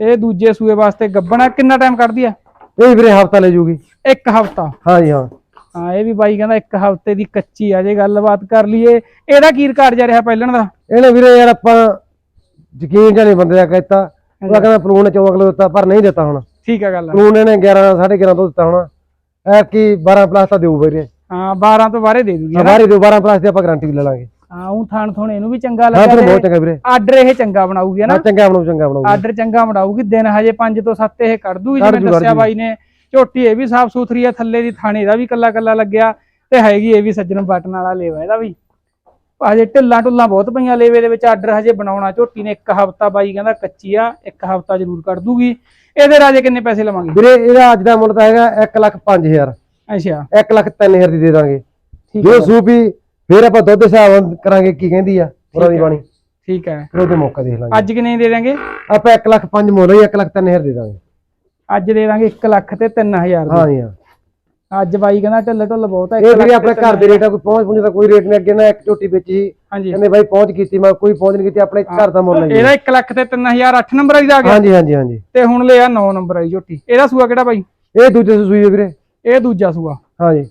ਇਹ ਦੂਜੇ ਸੂਏ ਵਾਸਤੇ ਗੱਬਣ ਆ। ਕਿੰਨਾ ਟਾਈਮ ਕੱਢਦੀ ਆ? ਇਹ ਵੀਰੇ ਹਫਤਾ ਲੈ ਜੂਗੀ। ਇੱਕ ਹਫਤਾ। ਹਾਂਜੀ ਹਾਂ। ਹਾਂ ਇਹ ਵੀ ਬਾਈ ਕਹਿੰਦਾ ਇੱਕ ਹਫ਼ਤੇ ਦੀ ਕੱਚੀ ਆ ਜੇ ਗੱਲਬਾਤ ਕਰ ਲਈਏ। ਇਹਦਾ ਕੀ ਰਿਕਾਰਡ ਜਾ ਰਿਹਾ ਪਹਿਲਣ ਦਾ? ਇਹਨੇ ਵੀਰੇ ਯਾਰ ਆਪਾਂ ਯਕੀਨ ਜਾਂ ਨਹੀਂ ਬੰਦੇ ਦਾ ਕਹਿਤਾ ਉਹ ਕਹਿੰਦਾ ਪਲੂਨ 14 ਕਿਲੋ ਦਿੱਤਾ ਪਰ ਨਹੀਂ ਦਿੱਤਾ ਹੁਣ। ਠੀਕ ਆ ਗੱਲ ਪਲੂਨ ਇਹਨੇ 11 11.5 ਤੋਂ ਦਿੱਤਾ ਹੁਣ। ਐ ਕੀ 12 ਪਲੱਸ ਤਾਂ ਦੇਊ ਵੀਰੇ ਹਾਂ 12 ਤੋਂ ਬਾਰੇ ਦੇ ਦੂਗੀ ਬਾਹਰ ਦਿਓ 12 ਪਲੱਸ ਦੀ ਆਪਾਂ ਗਾਰੰਟੀ ਵੀ ਲੈ ਲਾਂਗੇ। ਹਾਂ ਉਹ ਥਾਣ ਥੋਣ ਇਹਨੂੰ ਵੀ ਚੰਗਾ ਹਾਂ ਲੱਗਾ ਫਿਰ ਬਹੁਤ ਚੰਗਾ ਵੀਰੇ। ਆਰਡਰ ਇਹ ਚੰਗਾ ਬਣਾਊਗੀ ਹਾਂ ਨਾ? ਚੰਗਾ ਬਣਾਉ ਚੰਗਾ ਬਣਾਉ ਆਰਡਰ ਚੰਗਾ ਬਣਾਊਗੀ ਦਿਨ ਹਜੇ 5 ਤੋਂ 7 ਇਹ ਕੱਢ ਦੂਗੀ ਜਿਵੇਂ ਦੂ, ਦੱਸਿਆ ਦੂ। ਬਾਈ ਨੇ। ਝੋਟੀ ਇਹ ਵੀ ਸਾਫ਼ ਸੁਥਰੀ ਆ ਥੱਲੇ ਦੀ ਥਾਣੇ ਦਾ ਵੀ ਕੱਲਾ ਕੱਲਾ ਲੱਗਿਆ ਤੇ ਹੈਗੀ ਇਹ ਵੀ ਸੱਜਣ ਬਟਨ ਵਾਲਾ ਲੇਵਾ ਇਹਦਾ ਵੀ। ਹਜੇ ਢਿੱਲਾਂ ਢੁੱਲਾਂ ਬਹੁਤ ਪਈਆਂ ਲੇਵੇ ਦੇ ਵਿੱਚ ਆਰਡਰ ਹਜੇ ਬਣਾਉਣਾ ਝੋਟੀ ਨੇ ਇੱਕ ਹਫਤਾ ਬਾਈ ਕਹਿੰਦਾ ਕੱਚੀ ਆ ਇੱਕ ਹਫਤਾ ਜ਼ਰੂਰ ਕੱਢ ਦੂਗੀ। ਇਹਦੇ ਰਾਜੇ ਕਿੰਨੇ ਪੈਸੇ ਲਵਾਂਗੇ? ਵੀਰੇ ਇਹਦਾ ਅੱਜ ਦਾ ਮੁੱਲ ਤਾਂ ਹੈਗਾ 1 ਲੱਖ 5000 ਅੱਛਾ। 1 ਲੱਖ 3000 ਦੀ ਦੇ ਦਾਂਗੇ। ਠੀਕ ਜੋ ਸੂਪੀ ਫਿਰ ਆਪਾਂ ਦੁੱਧ ਹਿਸਾਬ ਕਰਾਂਗੇ ਕੀ ਕਹਿੰਦੀ ਆ ਉਹਨਾਂ ਦੀ। ਬਾਣੀ। ਠੀਕ ਹੈ। ਉਹਦੇ ਮੌਕਾ ਦੇਖ ਲਾਂਗੇ। ਅੱਜ ਕਿੰਨੇ ਦੇ ਦਾਂਗੇ ਆਪਾਂ 1 ਲੱਖ 5 ਮੁੱਲ ਹੀ 1 ਲੱਖ 3000 ਦੇ ਦਾਂਗੇ। ਅੱਜ ਦੇ ਦਾਂਗੇ 1 ਲੱਖ ਤੇ 3000 ਹਾਂ ਦੀ। ਜੀ ਹਾਂ। ਅੱਜ ਬਾਈ ਕਹਿੰਦਾ ਢਿੱਲ ਢੁੱਲ ਬਹੁਤ ਹੈ ਇਹ ਵੀਰੇ ਆਪਣੇ ਘਰ ਦੇ ਰੇਟ ਆ ਕੋਈ ਪਹੁੰਚ ਪੁੰਜ ਦਾ ਕੋਈ ਰੇਟ ਨਹੀਂ ਅੱਗੇ ਨਾ ਇੱਕ ਝੋਟੀ ਵੇਚੀ। ਕਹਿੰਦੇ ਬਾਈ ਪਹੁੰਚ ਕੀਤੀ ਮੈਂ ਕੋਈ ਪਹੁੰਚ ਨਹੀਂ ਕੀਤੀ ਆਪਣੇ ਘਰ ਦਾ ਮੁੱਲ ਹੈ ਜੀ। ਇਹਦਾ 1 ਲੱਖ ਤੇ 3000 8 ਨੰਬਰ ਵਾਲੀ ਦਾ ਆ ਗਿਆ। ਹਾਂਜੀ ਹਾਂਜੀ ਹਾਂਜੀ। ਤੇ ਹੁਣ ਲਿਆ 9 ਨੰਬਰ ਵਾਲੀ ਝੋਟੀ। ਇਹਦਾ ਸੂਆ ਕਿਹੜਾ ਬਾਈ? ਇਹ ਦੂਜੇ ਸੂਈ ਹੈ ਵੀਰੇ। ਇਹ ਦੂਜਾ ਸੂਆ। ਹਾਂਜੀ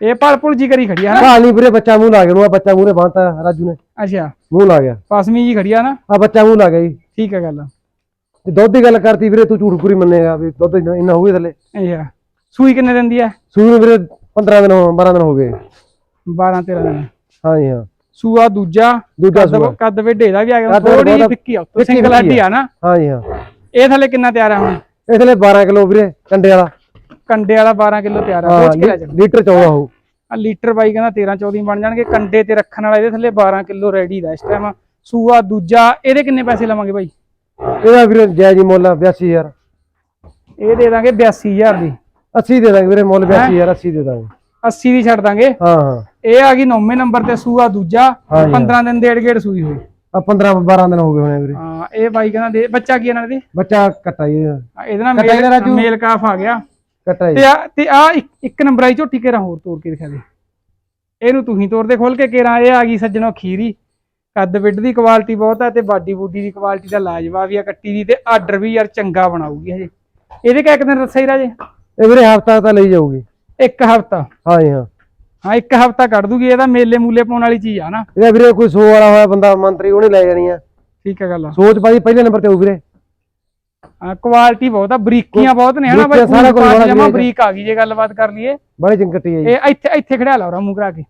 ਇਹ ਪਲਪੁਲ ਜੀ ਕਰੀ ਖੜੀ ਆ ਨਾ ਹਾਲ ਨਹੀਂ ਵੀਰੇ ਬੱਚਾ ਮੂੰਹ ਲਾ ਗਿਆ ਨੂੰ ਆ ਬੱਚਾ ਮੂਹਰੇ ਬਾਂਤਾ ਰਾਜੂ ਨੇ। ਅੱਛਾ। ਮੂੰਹ ਲਾ ਗਿਆ। ਪਸਮੀ ਜੀ ਖੜੀ ਆ ਨਾ? ਆ ਬੱਚਾ ਮੂੰਹ ਲਾ ਗਿਆ ਜੀ। ਠੀਕ ਹੈ ਗੱਲ। ਤੇ ਦੁੱਧ ਦੀ ਗੱਲ ਕਰਤੀ ਵੀਰੇ ਤੂੰ ਝੂਠ ਪੂਰੀ ਮੰਨੇਗਾ ਵੀ ਦੁੱਧ ਇੰਨਾ ਇੰਨਾ ਹੋਊਗਾ ਥੱਲੇ। ਅੱਛਾ ਸੂਈ ਕਿੰਨੇ ਦਿੰਦੀ ਹੈ ਸੂਈ ਨੂੰ ਵੀਰੇ 15 ਦਿਨ ਹੋ 12 ਦਿਨ ਹੋ ਗਏ। 12 13 ਦਿਨ। ਹਾਂਜੀ ਹਾਂ। ਸੂਆ ਦੂਜਾ ਦੂਜਾ ਸੂਆ। ਕੱਦ ਵੱਡੇ ਦਾ ਵੀ ਆ ਗਿਆ ਥੋੜੀ ਫਿੱਕੀ ਆ ਫਿੱਕੀ ਸਿੰਗਲ ਹੱਡੀ ਆ। ਨਾ। ਹਾਂਜੀ ਹਾਂ। ਇਹ ਥੱਲੇ ਕਿੰਨਾ ਤਿਆਰ ਆ ਹੁਣ? ਇਹ ਥੱਲੇ 12 ਕਿਲੋ ਵੀਰੇ ਕੰਡੇ ਵਾਲਾ। ਕੰਡੇ ਵਾਲਾ 12 ਕਿਲੋ ਤਿਆਰ ਆ ਵੇਚ ਕੇ ਲੈ ਜਾ ਲੀਟਰ 14 ਹੋਊ ਆ ਲੀਟਰ ਬਾਈ ਕਹਿੰਦਾ 13 14 ਬਣ ਜਾਣਗੇ ਕੰਡੇ ਤੇ ਰੱਖਣ ਵਾਲਾ ਇਹਦੇ ਥੱਲੇ 12 ਕਿਲੋ ਰੈਡੀ ਦਾ ਇਸ ਟਾਈਮ ਸੂਆ ਦੂਜਾ ਇਹਦੇ ਕਿੰਨੇ ਪੈਸੇ ਲਵਾਂਗੇ ਬਾਈ? ਇਹਦਾ ਵੀਰੇ ਜਾਇਜ਼ ਮੁੱਲ ਆ 82000 ਇਹ ਦੇ ਦਾਂਗੇ 82000 ਦੀ। 80 ਦੇ ਦਾਂਗੇ ਵੀਰੇ ਮੁੱਲ 82000 80 ਦੇ ਦਾਂਗੇ। 80 ਦੀ ਛੱਡ ਦਾਂਗੇ। ਹਾਂ ਹਾਂ। ਇਹ ਆ ਗਈ 9ਵੇਂ ਨੰਬਰ ਤੇ ਸੂਆ ਦੂਜਾ। ਹਾਂਜੀ, 15 ਦਿਨ ਡੇਢ ਗੇੜ ਸੂਈ ਹੋਈ। ਆ 15 12 ਦਿਨ ਹੋ ਗਏ ਹੋਣੇ ਵੀਰੇ। ਹਾਂ ਇਹ ਬਾਈ ਕਹਿੰਦਾ ਦੇ ਬੱਚਾ ਕੀ ਇਹਨਾਂ ਦੇ ਬੱਚਾ ਕੱਟਾ ਜੀ ਇਹਦੇ ਨਾਲ ਮੇਲ। ਮੇਲ ਕਾਫ ਆ ਗਿਆ। ਕੱਟਾ ਜੀ ਤੇ ਆ ਇੱਕ ਨੰਬਰ ਆਈ ਝੋਟੀ ਕੇਰਾ ਹੋਰ ਤੋੜ ਕੇ ਦਿਖਾ ਦੇ। ਇਹਨੂੰ ਤੁਸੀਂ ਤੋੜ ਦੇ ਖੋਲ ਕੇ ਕੇਰਾ ਇਹ ਆ ਗਈ ਸੱਜਣੋ ਖੀਰੀ। ਕੱਦ ਵਿੱਡ ਦੀ ਕੁਆਲਿਟੀ ਬਹੁਤ ਹੈ ਤੇ ਬਾਡੀ ਬੂਡੀ ਦੀ ਕੁਆਲਿਟੀ ਦਾ ਲਾਜਵਾਬ ਆ ਕੱਟੀ ਦੀ ਤੇ ਆਰਡਰ ਵੀ ਯਾਰ ਚੰਗਾ ਬਣਾਊਗੀ ਹਜੇ। ਇਹਦੇ ਕਿਆ ਇੱਕ ਦਿਨ ਰੱਸਾ ਹੀ ਰਾਜੇ ਇਹ ਵੀਰੇ ਹਫਤਾ ਤਾਂ ਲਈ ਜਾਊਗੀ। ਇੱਕ ਹਫਤਾ? ਹਾਂ ਹਾਂ। ਹਾਂ ਇੱਕ ਹਫਤਾ ਕੱਢ ਦੂਗੀ ਇਹਦਾ ਮੇਲੇ ਮੂਲੇ ਪਾਉਣ ਵਾਲੀ ਚੀਜ਼ ਆ ਨਾ। ਇਹਦਾ ਵੀਰੇ ਕੋਈ 100 ਵਾਲਾ ਹੋਇਆ ਬੰਦਾ ਮੰਤਰੀ ਉਹਨੇ ਲੈ ਜਾਣੀ ਆ। ਠੀਕ ਹੈ ਗੱਲ ਸੋਚ ਭਾਜੀ ਪਹਿਲੇ ਨੰਬਰ ਤੇ ਹੋਊ ਵੀਰੇ। ਹਾਂ ਕੁਆਲਿਟੀ ਬਹੁਤ ਆ ਬਰੀਕੀਆਂ ਬਹੁਤ ਨੇ ਹਨਾ ਬਾਈ ਸਾਰਾ ਕੁਝ ਜਮਾ ਬਰੀਕ ਆ ਗਈ ਜੇ ਗੱਲਬਾਤ ਕਰ ਲਈਏ। ਬੜੀ ਚੰਗਟੀ ਹੈ ਇਹ ਇੱਥੇ ਇੱਥੇ ਖੜਿਆ ਲਾ ਰਾ ਮੂੰਹ ਕਰਾ ਕੇ।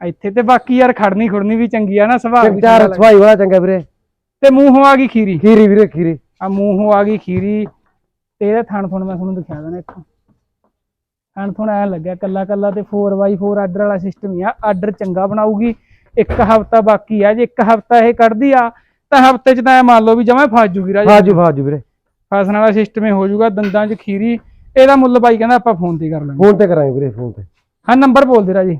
ਇੱਥੇ ਤੇ ਬਾਕੀ ਯਾਰ ਖੜਨੀ ਖੁੜਨੀ ਵੀ ਚੰਗੀ ਆ ਨਾ ਸੁਭਾਅ ਵੀ ਚਾਰ ਲੱਗਦਾ। ਵਾਲਾ ਚੰਗਾ ਵੀਰੇ। ਤੇ ਮੂੰਹੋਂ ਆ ਗਈ ਖੀਰੀ। ਖੀਰੀ ਵੀਰੇ ਖੀਰੀ। ਆ ਮੂੰਹੋਂ ਆ ਗਈ ਖੀਰੀ। ਤੇ ਇਹਦਾ ਥਣ ਥਣ ਮੈਂ ਤੁਹਾਨੂੰ ਦਿਖਾ ਦੇਣਾ ਇੱਥੋਂ। ਥਣ ਥਣ ਐ ਲੱਗਿਆ ਕੱਲਾ ਕੱਲਾ ਤੇ 4x4 ਆਰਡਰ ਵਾਲਾ ਸਿਸਟਮ ਹੀ ਆ। ਆਰਡਰ ਚੰਗਾ ਬਣਾਊਗੀ ਇੱਕ ਹਫਤਾ ਬਾਕੀ ਆ। ਜੇ ਇੱਕ ਹਫਤਾ ਇਹ ਕੱਢਦੀ ਆ ਤਾਂ ਹਫ਼ਤੇ ਚ ਤਾਂ ਮੰਨ ਲਓ ਵੀ ਜਮਾ ਫਸ ਜੂਗੀ ਰਾਜੇ। ਫਾਜੂ ਫਾਜੂ ਵੀਰੇ। ਫਸਣ ਵਾਲਾ ਸਿਸਟਮ ਹੀ ਹੋ ਜਾਊਗਾ ਦੰਦਾਂ 'ਚ ਖੀਰੀ। ਇਹਦਾ ਮੁੱਲ ਬਾਈ ਕਹਿੰਦਾ ਆਪਾਂ ਫੋਨ ਤੇ ਕਰ ਲਾਂਗੇ। ਫੋਨ ਤੇ ਕਰਾਂਗੇ ਵੀਰੇ ਫੋਨ ਤੇ। ਹਾਂ ਨੰਬਰ ਬੋਲ ਦੇ ਰਾਜੇ।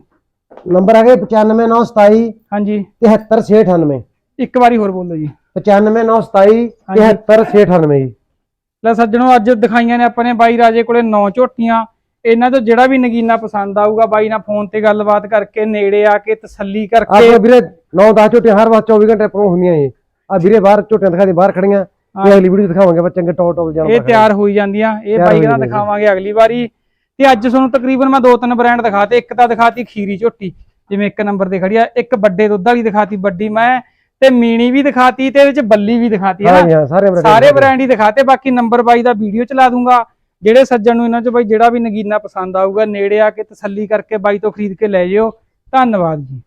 ਨੰਬਰ ਹੈਗੇ 95927 ਹਾਂਜੀ। 73698 ਇੱਕ ਵਾਰੀ ਹੋਰ ਬੋਲ ਜੀ। 95927 73698 ਜੀ। ਲੈ ਸੱਜਣੋ ਅੱਜ ਦਿਖਾਈਆਂ ਨੇ ਆਪਾਂ ਨੇ ਬਾਈ ਰਾਜੇ ਕੋਲੇ ਨੌ ਝੋਟੀਆਂ। ਇਹਨਾਂ ਤੋਂ ਜਿਹੜਾ ਵੀ ਨਗੀਨਾ ਪਸੰਦ ਆਊਗਾ ਬਾਈ ਨਾਲ ਫੋਨ ਤੇ ਗੱਲਬਾਤ ਕਰਕੇ ਨੇੜੇ ਆ ਕੇ ਤਸੱਲੀ ਕਰਕੇ। ਆਪਾਂ ਵੀਰੇ 9-10 ਝੋਟੀਆਂ ਹਰ ਵਾਰ 24 ਘੰਟੇ ਪ੍ਰੋ ਹੁੰਦੀਆਂ ਜੀ। ਆ ਵੀਰੇ ਬਾਹਰ ਝੋਟੀਆਂ ਦਿਖਾ ਦੇ ਬਾਹਰ ਖੜੀਆਂ। ਤੇ ਅਗਲੀ ਵੀਡੀਓ ਦਿਖਾਵਾਂਗੇ ਆਪਾਂ ਚੰਗੇ ਟੌਪ ਟੌਪ ਇਹ ਤਿਆਰ ਹੋਈ ਜਾਂਦੀਆਂ ਇਹ ਬਾਈ ਜਾਂਦੀਆਂ। ਦਿਖਾਵਾਂਗੇ ਅਗਲੀ ਵਾਰੀ। ਤੇ ਅੱਜ ਤੁਹਾਨੂੰ ਤਕਰੀਬਨ ਮੈਂ ਦੋ ਤਿੰਨ ਬ੍ਰਾਂਡ ਦਿਖਾਤੇ ਇੱਕ ਤਾਂ ਦਿਖਾਤੀ ਖੀਰੀ ਝੋਟੀ ਜਿਵੇਂ ਇੱਕ ਨੰਬਰ ਤੇ ਖੜੀ ਆ ਇੱਕ ਵੱਡੇ ਦੁੱਧ ਵਾਲੀ ਦਿਖਾਤੀ ਵੱਡੀ ਮੈਂ ਤੇ ਮੀਣੀ ਵੀ ਦਿਖਾਤੀ ਤੇ ਵਿੱਚ ਬੱਲੀ ਵੀ ਦਿਖਾਤੀ ਹੈ ਸਾਰੇ ਬ੍ਰਾਂਡ ਹੀ ਦਿਖਾਤੇ। ਬਾਕੀ ਨੰਬਰ ਬਾਈ ਦਾ ਵੀਡੀਓ ਚਲਾ ਦੂੰਗਾ। ਜਿਹੜੇ ਸੱਜਣ ਨੂੰ ਇਹਨਾਂ ਚੋਂ ਬਾਈ ਜਿਹੜਾ ਵੀ ਨਗੀਨਾ ਪਸੰਦ ਆਊਗਾ ਨੇੜੇ ਆ ਕੇ ਤਸੱਲੀ ਕਰਕੇ ਬਾਈ ਤੋਂ ਖਰੀਦ ਕੇ ਲੈ ਜਿਓ। ਧੰਨਵਾਦ ਜੀ।